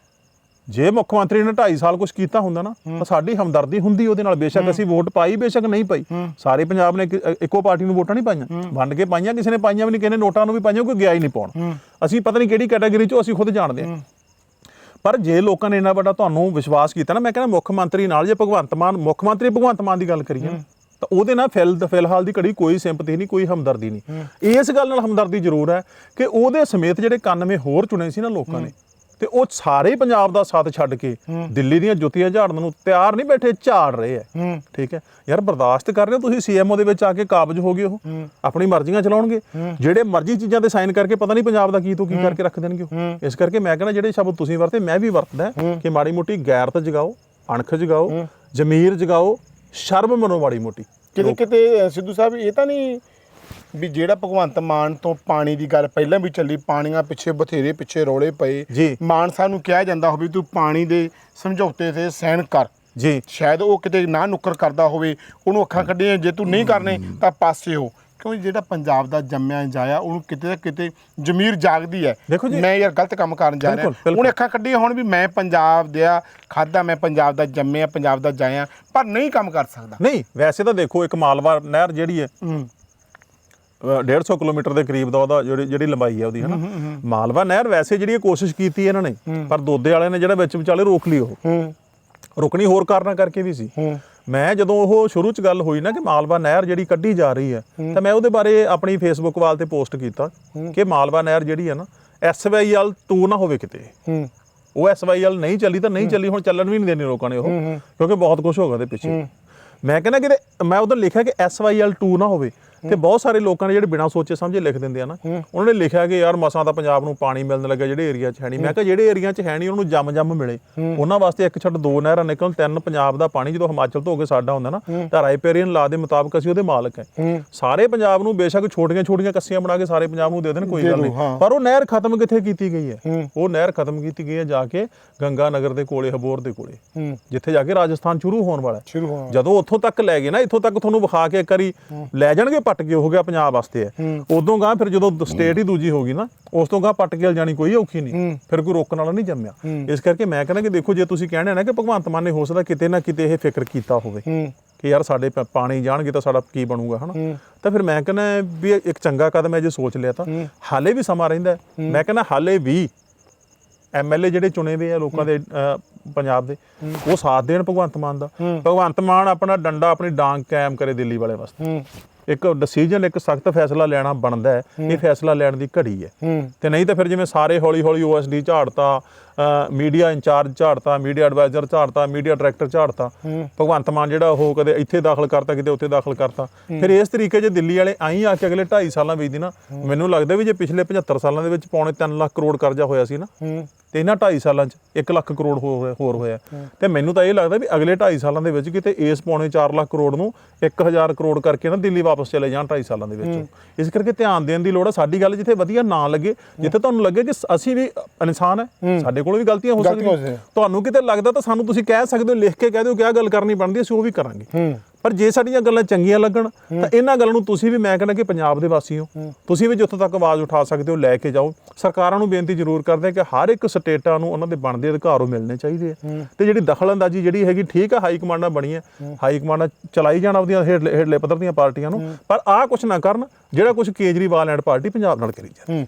[SPEAKER 1] ਜੇ ਮੁੱਖ ਮੰਤਰੀ ਨੇ 2.5 ਸਾਲ ਕੁਝ ਕੀਤਾ ਹੁੰਦਾ ਨਾ ਤਾਂ ਸਾਡੀ ਹਮਦਰਦੀ ਹੁੰਦੀ ਉਹਦੇ ਨਾਲ। ਬੇਸ਼ੱਕ ਅਸੀਂ ਵੋਟ ਪਾਈ ਬੇਸ਼ੱਕ ਨਹੀਂ ਪਾਈ। ਸਾਰੇ ਪੰਜਾਬ ਨੇ ਇੱਕ- ਪਾਰਟੀ ਨੂੰ ਵੋਟਾਂ ਨਹੀਂ ਪਾਈਆਂ। ਵੰਡ ਕੇ ਪਾਈਆਂ ਕਿਸੇ ਨੇ ਪਾਈਆਂ ਵੀ ਨਹੀਂ ਕਿਸੇ ਨੇ ਨੋਟਾਂ ਨੂੰ ਵੀ ਪਾਈਆਂ ਕੋਈ ਗਿਆ ਹੀ ਨਹੀਂ ਪਾਉਣ। ਅਸੀਂ ਪਤਾ ਨਹੀਂ ਕਿਹੜੀ ਕੈਟਾਗਰੀ ਚੋਂ ਅਸੀਂ ਖੁਦ ਜਾਣਦੇ ਹਾਂ। ਪਰ ਜੇ ਲੋਕਾਂ ਨੇ ਇੰਨਾ ਵੱਡਾ ਤੁਹਾਨੂੰ ਵਿਸ਼ਵਾਸ ਕੀਤਾ ਨਾ ਮੈਂ ਕਹਿੰਦਾ ਮੁੱਖ ਮੰਤਰੀ ਨਾਲ ਜੇ ਭਗਵੰਤ ਮਾਨ ਮੁੱਖ ਮੰਤਰੀ ਭਗਵੰਤ ਮਾਨ ਦੀ ਗੱਲ ਕਰੀਏ ਤਾਂ ਉਹਦੇ ਨਾਲ ਫਿਲ ਫਿਲਹਾਲ ਦੀ ਘੜੀ ਕੋਈ ਸਿੰਪਥੀ ਨਹੀਂ ਕੋਈ ਹਮਦਰਦੀ ਨਹੀਂ। ਇਸ ਗੱਲ ਨਾਲ ਹਮਦਰਦੀ ਜ਼ਰੂਰ ਹੈ ਕਿ ਉਹਦੇ ਸਮੇਤ ਜਿਹੜੇ 91 ਹੋਰ ਚੁਣੇ ਸੀ ਨਾ ਲੋਕਾਂ ਨੇ ਤੇ ਉਹ ਸਾਰੇ ਪੰਜਾਬ ਦਾ ਸਾਥ ਛੱਡ ਕੇ ਦਿੱਲੀ ਦੀਆਂ ਜੁੱਤੀਆਂ ਝਾੜਨ ਨੂੰ ਤਿਆਰ ਨਹੀਂ ਬੈਠੇ ਝਾੜ ਰਹੇ ਹੂੰ। ਠੀਕ ਹੈ ਯਾਰ ਬਰਦਾਸ਼ਤ ਕਰ ਰਹੇ ਹੋ ਤੁਸੀਂ ਸੀਐਮਓ ਦੇ ਵਿੱਚ ਆ ਕੇ ਕਾਬਜ ਹੋ ਗਏ ਉਹ। ਆਪਣੀ ਮਰਜ਼ੀਆਂ ਚਲਾਉਣਗੇ। ਜਿਹੜੇ ਮਰਜ਼ੀ ਚੀਜ਼ਾਂ ਤੇ ਸਾਈਨ ਕਰਕੇ ਪਤਾ ਨਹੀਂ ਪੰਜਾਬ ਦਾ ਕੀ ਤੋਂ ਕੀ ਕਰਕੇ ਰੱਖ ਦੇਣਗੇ ਉਹ। ਇਸ ਕਰਕੇ ਮੈਂ ਕਹਿੰਦਾ ਜਿਹੜੇ ਸ਼ਬਦ ਤੁਸੀਂ ਵਰਤੇ ਮੈਂ ਵੀ ਵਰਤਦਾ ਕਿ ਮਾੜੀ ਮੋਟੀ ਗੈਰਤ ਜਗਾਓ ਅਣਖ ਜਗਾਓ ਜ਼ਮੀਰ ਜਗਾਓ ਸ਼ਰਮ ਮਨੋ ਮਾੜੀ ਮੋਟੀ।
[SPEAKER 2] ਕਿਤੇ ਕਿਤੇ ਸਿੱਧੂ ਸਾਹਿਬ ਇਹ ਤਾਂ ਨਹੀਂ ਵੀ ਜਿਹੜਾ ਭਗਵੰਤ ਮਾਨ ਤੋਂ ਪਾਣੀ ਦੀ ਗੱਲ ਪਹਿਲਾਂ ਵੀ ਚੱਲੀ ਪਾਣੀਆਂ ਪਿੱਛੇ ਬਥੇਰੇ ਪਿੱਛੇ ਰੋਲੇ ਪਏ।
[SPEAKER 1] ਜੀ।
[SPEAKER 2] ਮਾਨ ਸਾਹਿਬ ਨੂੰ ਕਿਹਾ ਜਾਂਦਾ ਹੋਵੇ ਤੂੰ ਪਾਣੀ ਦੇ ਸਮਝੌਤੇ ਤੇ ਸਾਈਨ ਕਰ।
[SPEAKER 1] ਜੀ।
[SPEAKER 2] ਸ਼ਾਇਦ ਉਹ ਕਿਤੇ ਨਾ ਨੁੱਕਰ ਕਰਦਾ ਹੋਵੇ ਉਹਨੂੰ ਅੱਖਾਂ ਕੱਢੀਆਂ ਜੇ ਤੂੰ ਨਹੀਂ ਕਰਨੇ ਤਾਂ ਪਾਸੇ ਹੋ। ਕਿਉਂ ਜਿਹੜਾ ਪੰਜਾਬ ਦਾ ਜੰਮਿਆ ਜਾਇਆ ਉਹਨੂੰ ਕਿਤੇ ਨਾ ਕਿਤੇ ਜ਼ਮੀਰ ਜਾਗਦੀ ਹੈ। ਮੈਂ ਯਾਰ ਗਲਤ ਕੰਮ ਕਰਨ ਜਾ ਰਿਹਾ। ਉਹਨੇ ਅੱਖਾਂ ਕੱਢੀਆਂ ਹੁਣ ਵੀ ਮੈਂ ਪੰਜਾਬ ਦਾ ਖਾਦਾ ਮੈਂ ਪੰਜਾਬ ਦਾ ਜੰਮਿਆ ਪੰਜਾਬ ਦਾ ਜਾਇਆ ਪਰ ਨਹੀਂ ਕੰਮ ਕਰ ਸਕਦਾ।
[SPEAKER 1] ਨਹੀਂ ਵੈਸੇ ਤਾਂ ਦੇਖੋ ਇੱਕ ਮਾਲਵਾ ਨਹਿਰ ਜਿਹੜੀ ਹੈ। 150 ਕਿਲੋਮੀਟਰ ਦੇ ਕਰੀਬ ਦਾ ਉਹਦਾ ਜਿਹੜੀ ਜਿਹੜੀ ਲੰਬਾਈ ਹੈ ਉਹਦੀ ਹਨਾ? ਮਾਲਵਾ ਨਹਿਰ ਵੈਸੇ ਜਿਹੜੀ ਕੋਸ਼ਿਸ਼ ਕੀਤੀ ਇਹਨਾਂ ਨੇ ਪਰ ਦੋਦੇ ਵਾਲਿਆਂ ਨੇ ਜਿਹੜਾ ਵਿੱਚ ਵਿਚਾਲੇ ਰੋਕ ਲਈ ਉਹ। ਰੁਕਣੀ ਹੋਰ ਕਾਰਨਾਂ ਕਰਕੇ ਵੀ ਸੀ। ਮੈਂ ਜਦੋਂ ਉਹ ਸ਼ੁਰੂ ਚ ਗੱਲ ਹੋਈ ਨਾ ਕਿ ਮਾਲਵਾ ਨਹਿਰ ਜਿਹੜੀ ਕੱਢੀ ਜਾ ਰਹੀ ਹੈ ਤਾਂ ਮੈਂ ਉਹਦੇ ਬਾਰੇ ਆਪਣੀ ਫੇਸਬੁੱਕ ਵਾਲ ਤੇ ਪੋਸਟ ਕੀਤਾ ਕਿ ਮਾਲਵਾ ਨਹਿਰ ਜਿਹੜੀ ਹੈ ਨਾ ਐਸਵਾਈਐਲ 2 ਨਾ ਹੋਵੇ ਕਿਤੇ। ਉਹ ਐਸਵਾਈਐਲ ਨਹੀਂ ਚੱਲੀ ਤਾਂ ਨਹੀਂ ਚੱਲੀ ਹੁਣ ਚੱਲਣ ਵੀ ਨਹੀਂ ਦੇਣੀ ਲੋਕਾਂ ਨੇ ਉਹ ਕਿਉਂਕਿ ਬਹੁਤ ਕੁਝ ਹੋਗਾ ਦੇ ਪਿੱਛੇ। ਮੈਂ ਕਹਿੰਦਾ ਕਿ ਮੈਂ ਉਧਰ ਲਿਖਿਆ ਕਿ ਐਸਵਾਈਐਲ 2 ਨਾ ਹੋਵੇ ਤੇ ਬਹੁਤ ਸਾਰੇ ਲੋਕਾਂ ਨੇ ਜਿਹੜੇ ਬਿਨਾਂ ਸੋਚੇ ਸਮਝੇ ਲਿਖ ਦਿੰਦੇ ਆ ਨਾ ਉਹਨਾਂ ਨੇ ਲਿਖਿਆ ਕਿ ਯਾਰ ਮਸਾਂ ਤਾਂ ਪੰਜਾਬ ਨੂੰ ਪਾਣੀ ਮਿਲਣ ਲੱਗਾ ਜਿਹੜੇ ਏਰੀਆ 'ਚ ਹੈ ਨਹੀਂ ਮੈਂ ਕਿਹਾ ਜਿਹੜੇ ਏਰੀਆ 'ਚ ਹੈ ਨਹੀਂ ਉਹਨੂੰ ਜੰਮ ਜੰਮ ਮਿਲੇ। ਉਹਨਾਂ ਵਾਸਤੇ ਇੱਕ ਛੱਡ ਦੋ ਨਹਿਰਾਂ ਨਿਕਲਣ ਤਿੰਨ ਪੰਜਾਬ ਦਾ ਪਾਣੀ ਜਦੋਂ ਹਿਮਾਚਲ ਤੋਂ ਹੋ ਕੇ ਸਾਡਾ ਹੁੰਦਾ ਨਾ ਤਾਂ ਰਾਈਪੇਰੀਅਨ ਲਾ ਦੇ ਮੁਤਾਬਕ ਅਸੀਂ ਉਹਦੇ ਮਾਲਕ ਹੈ। ਸਾਰੇ ਪੰਜਾਬ ਨੂੰ ਬੇਸ਼ੱਕ ਛੋਟੀਆਂ ਛੋਟੀਆਂ ਕੱਸੀਆਂ ਬਣਾ ਕੇ ਸਾਰੇ ਪੰਜਾਬ ਨੂੰ ਦੇ ਦੇਣ ਕੋਈ ਗੱਲ ਨਹੀਂ। ਪਰ ਉਹ ਨਹਿਰ ਖਤਮ ਕਿੱਥੇ ਕੀਤੀ ਗਈ ਹੈ? ਉਹ ਨਹਿਰ ਖਤਮ ਕੀਤੀ ਗਈ ਹੈ ਜਾ ਕੇ ਗੰਗਾ ਨਗਰ ਦੇ ਕੋਲੇ ਹਬੋਰ ਦੇ ਕੋਲੇ। ਜਿੱਥੇ ਜਾ ਕੇ ਰਾਜਸਥਾਨ ਸ਼ੁਰੂ ਹੋਣ ਵਾਲਾ ਹੈ। ਜਦੋਂ ਉੱਥੋਂ ਤੱਕ ਲੈ ਗਏ ਨਾ ਇੱਥੋਂ ਤੱਕ ਤੁਹਾਨੂੰ ਵਿਖਾ ਕੇ ਇੱਕ ਵਾਰੀ ਲੈ ਜਾਣਗੇ ਪੱਟ ਕੇ ਹੋ ਗਿਆ ਪੰਜਾਬ ਵਾਸਤੇ ਹੈ। ਉਦੋਂ ਗਾਂ ਫਿਰ ਜਦੋਂ ਸਟੇਟ ਹੀ ਦੂਜੀ ਹੋ ਗਈ ਨਾ ਉਸ ਤੋਂ ਗਾਂ ਪੱਟ ਕੇ ਜਾਣੀ ਕੋਈ ਔਖੀ ਨਹੀਂ। ਫਿਰ ਕੋਈ ਰੋਕਣ ਵਾਲਾ ਨਹੀਂ ਜੰਮਿਆ। ਇਸ ਕਰਕੇ ਮੈਂ ਕਹਿੰਦਾ ਕਿ ਦੇਖੋ ਜੇ ਤੁਸੀਂ ਕਹਿਣਾ ਨਾ ਕਿ ਭਗਵੰਤ ਮਾਨ ਨੇ ਹੋ ਸਕਦਾ ਕਿਤੇ ਨਾ ਕਿਤੇ ਇਹ ਫਿਕਰ ਕੀਤਾ ਹੋਵੇ ਕਿ ਯਾਰ ਸਾਡੇ ਪਾਣੀ ਜਾਣਗੇ ਤਾਂ ਸਾਡਾ ਕੀ ਬਣੂਗਾ ਹਨਾ? ਤਾਂ ਫਿਰ ਮੈਂ ਕਹਿੰਦਾ ਵੀ ਇੱਕ ਚੰਗਾ ਕਦਮ ਹੈ ਜੇ ਸੋਚ ਲਿਆ ਤਾਂ। ਹਾਲੇ ਵੀ ਸਮਾਂ ਰਹਿੰਦਾ। ਮੈਂ ਕਹਿੰਦਾ ਹਾਲੇ ਵੀ ਐਮਐਲਏ ਜਿਹੜੇ ਚੁਣੇ ਹੋਏ ਆ ਲੋਕਾਂ ਦੇ ਪੰਜਾਬ ਦੇ ਉਹ ਸਾਥ ਦੇਣ ਭਗਵੰਤ ਮਾਨ ਦਾ। ਭਗਵੰਤ ਮਾਨ ਆਪਣਾ ਡੰਡਾ ਆਪਣੀ ਡਾਂਗ ਕਾਇਮ ਕਰੇ ਦਿੱਲੀ ਵਾਲੇ ਵਾਸਤੇ। ਇੱਕ ਡਿਸੀਜਨ ਇੱਕ ਸਖਤ ਫੈਸਲਾ ਲੈਣਾ ਬਣਦਾ ਹੈ ਇਹ ਫੈਸਲਾ ਲੈਣ ਦੀ ਘੜੀ ਹੈ। ਤੇ ਨਹੀਂ ਤਾਂ ਫਿਰ ਜਿਵੇਂ ਸਾਰੇ ਹੌਲੀ ਹੌਲੀ ਓਐਸਡੀ ਝਾੜਤਾ ਮੀਡੀਆ ਇੰਚਾਰਜ ਝਾੜਤਾ ਮੀਡੀਆ ਐਡਵਾਈਜ਼ਰ ਝਾੜਤਾ ਮੀਡੀਆ ਡਾਇਰੈਕਟਰ ਝਾੜਤਾ। ਭਗਵੰਤ ਮਾਨ ਜਿਹੜਾ ਉਹ ਕਦੇ ਇੱਥੇ ਦਾਖਲ ਕਰਤਾ ਕਿਤੇ ਉੱਥੇ ਦਾਖਲ ਕਰਤਾ। ਫਿਰ ਇਸ ਤਰੀਕੇ ਜੇ ਦਿੱਲੀ ਵਾਲੇ ਆਈ ਆ ਕੇ ਅਗਲੇ 2.5 ਸਾਲਾਂ ਵਿੱਚ ਦੀ ਨਾ ਮੈਨੂੰ ਲੱਗਦਾ ਵੀ ਜੇ ਪਿਛਲੇ 75 ਸਾਲਾਂ ਦੇ ਵਿੱਚ ਪੌਣੇ 3 ਲੱਖ ਕਰੋੜ ਕਰਜ਼ਾ ਹੋਇਆ ਸੀ ਨਾ ਤੇ ਇਹਨਾਂ 2.5 ਸਾਲਾਂ 'ਚ 1 ਲੱਖ ਕਰੋੜ ਹੋਰ ਹੋਇਆ- ਹੋਰ ਹੋਇਆ। ਤੇ ਮੈਨੂੰ ਤਾਂ ਇਹ ਲੱਗਦਾ ਵੀ ਅਗਲੇ 2.5 ਸਾਲਾਂ ਦੇ ਵਿੱਚ ਕਿਤੇ ਇਸ ਪੌਣੇ 4 ਲੱਖ ਕਰੋੜ ਨੂੰ 1000 ਕਰੋੜ ਕਰਕੇ ਨਾ ਦਿੱਲੀ ਵਾਪਸ ਚਲੇ ਜਾਣ 2.5 ਸਾਲਾਂ ਦੇ ਵਿੱਚ। ਇਸ ਕਰਕੇ ਧਿਆਨ ਦੇਣ ਦੀ ਲੋੜ ਹੈ ਸਾਡੀ ਗੱਲ ਜਿੱਥੇ ਵਧੀਆ ਨਾ ਲੱਗੇ ਜਿੱਥੇ ਤੁਹਾਨੂੰ ਲੱਗੇ ਕਿ ਅਸੀਂ ਵੀ ਇਨਸਾਨ ਹੈ। ਸਾਡੇ ਕੋਲ ਵੀ ਗਲਤੀਆਂ ਹੋ ਸਕਦੀਆਂ। ਤੁਹਾਨੂੰ ਕਿਤੇ ਲੱਗਦਾ ਤਾਂ ਸਾਨੂੰ ਤੁਸੀਂ ਕਹਿ ਸਕਦੇ ਹੋ ਲਿਖ ਕੇ ਕਹਿ ਦਿਓ ਕਿ ਆਹ ਗੱਲ ਕਰਨੀ ਬਣਦੀ ਅਸੀਂ ਉਹ ਵੀ ਕਰਾਂਗੇ। ਪਰ ਜੇ ਸਾਡੀਆਂ ਗੱਲਾਂ ਚੰਗੀਆਂ ਲੱਗਣ ਤਾਂ ਇਹਨਾਂ ਗੱਲਾਂ ਨੂੰ ਤੁਸੀਂ ਵੀ ਮੈਂ ਕਹਿੰਦਾ ਕਿ ਪੰਜਾਬ ਦੇ ਵਾਸੀ ਹੋ ਤੁਸੀਂ ਵੀ ਜਿੱਥੋਂ ਤੱਕ ਆਵਾਜ਼ ਉਠਾ ਸਕਦੇ ਹੋ ਲੈ ਕੇ ਜਾਓ। ਸਰਕਾਰਾਂ ਨੂੰ ਬੇਨਤੀ ਜ਼ਰੂਰ ਕਰਦੇ ਕਿ ਹਰ ਇੱਕ ਸਟੇਟਾਂ ਨੂੰ ਉਹਨਾਂ ਦੇ ਬਣਦੇ ਅਧਿਕਾਰ ਉਹ ਮਿਲਣੇ ਚਾਹੀਦੇ ਆ। ਤੇ ਜਿਹੜੀ ਦਖਲਅੰਦਾਜ਼ੀ ਜਿਹੜੀ ਹੈਗੀ ਠੀਕ ਆ ਹਾਈ ਕਮਾਂਡਾਂ ਬਣੀਆਂ ਹਾਈ ਕਮਾਂਡਾਂ ਚਲਾਈ ਜਾਣ ਆਪਦੀਆਂ ਹੇਠਲੇ ਪੱਧਰ ਦੀਆਂ ਪਾਰਟੀਆਂ ਨੂੰ ਪਰ ਆਹ ਕੁਝ ਨਾ ਕਰਨ ਜਿਹੜਾ ਕੁਝ ਕੇਜਰੀਵਾਲ ਐਂਡ ਪਾਰਟੀ ਪੰਜਾਬ ਨਾਲ ਕਰੀ ਜਾਂਦੀ
[SPEAKER 2] ਹੂੰ।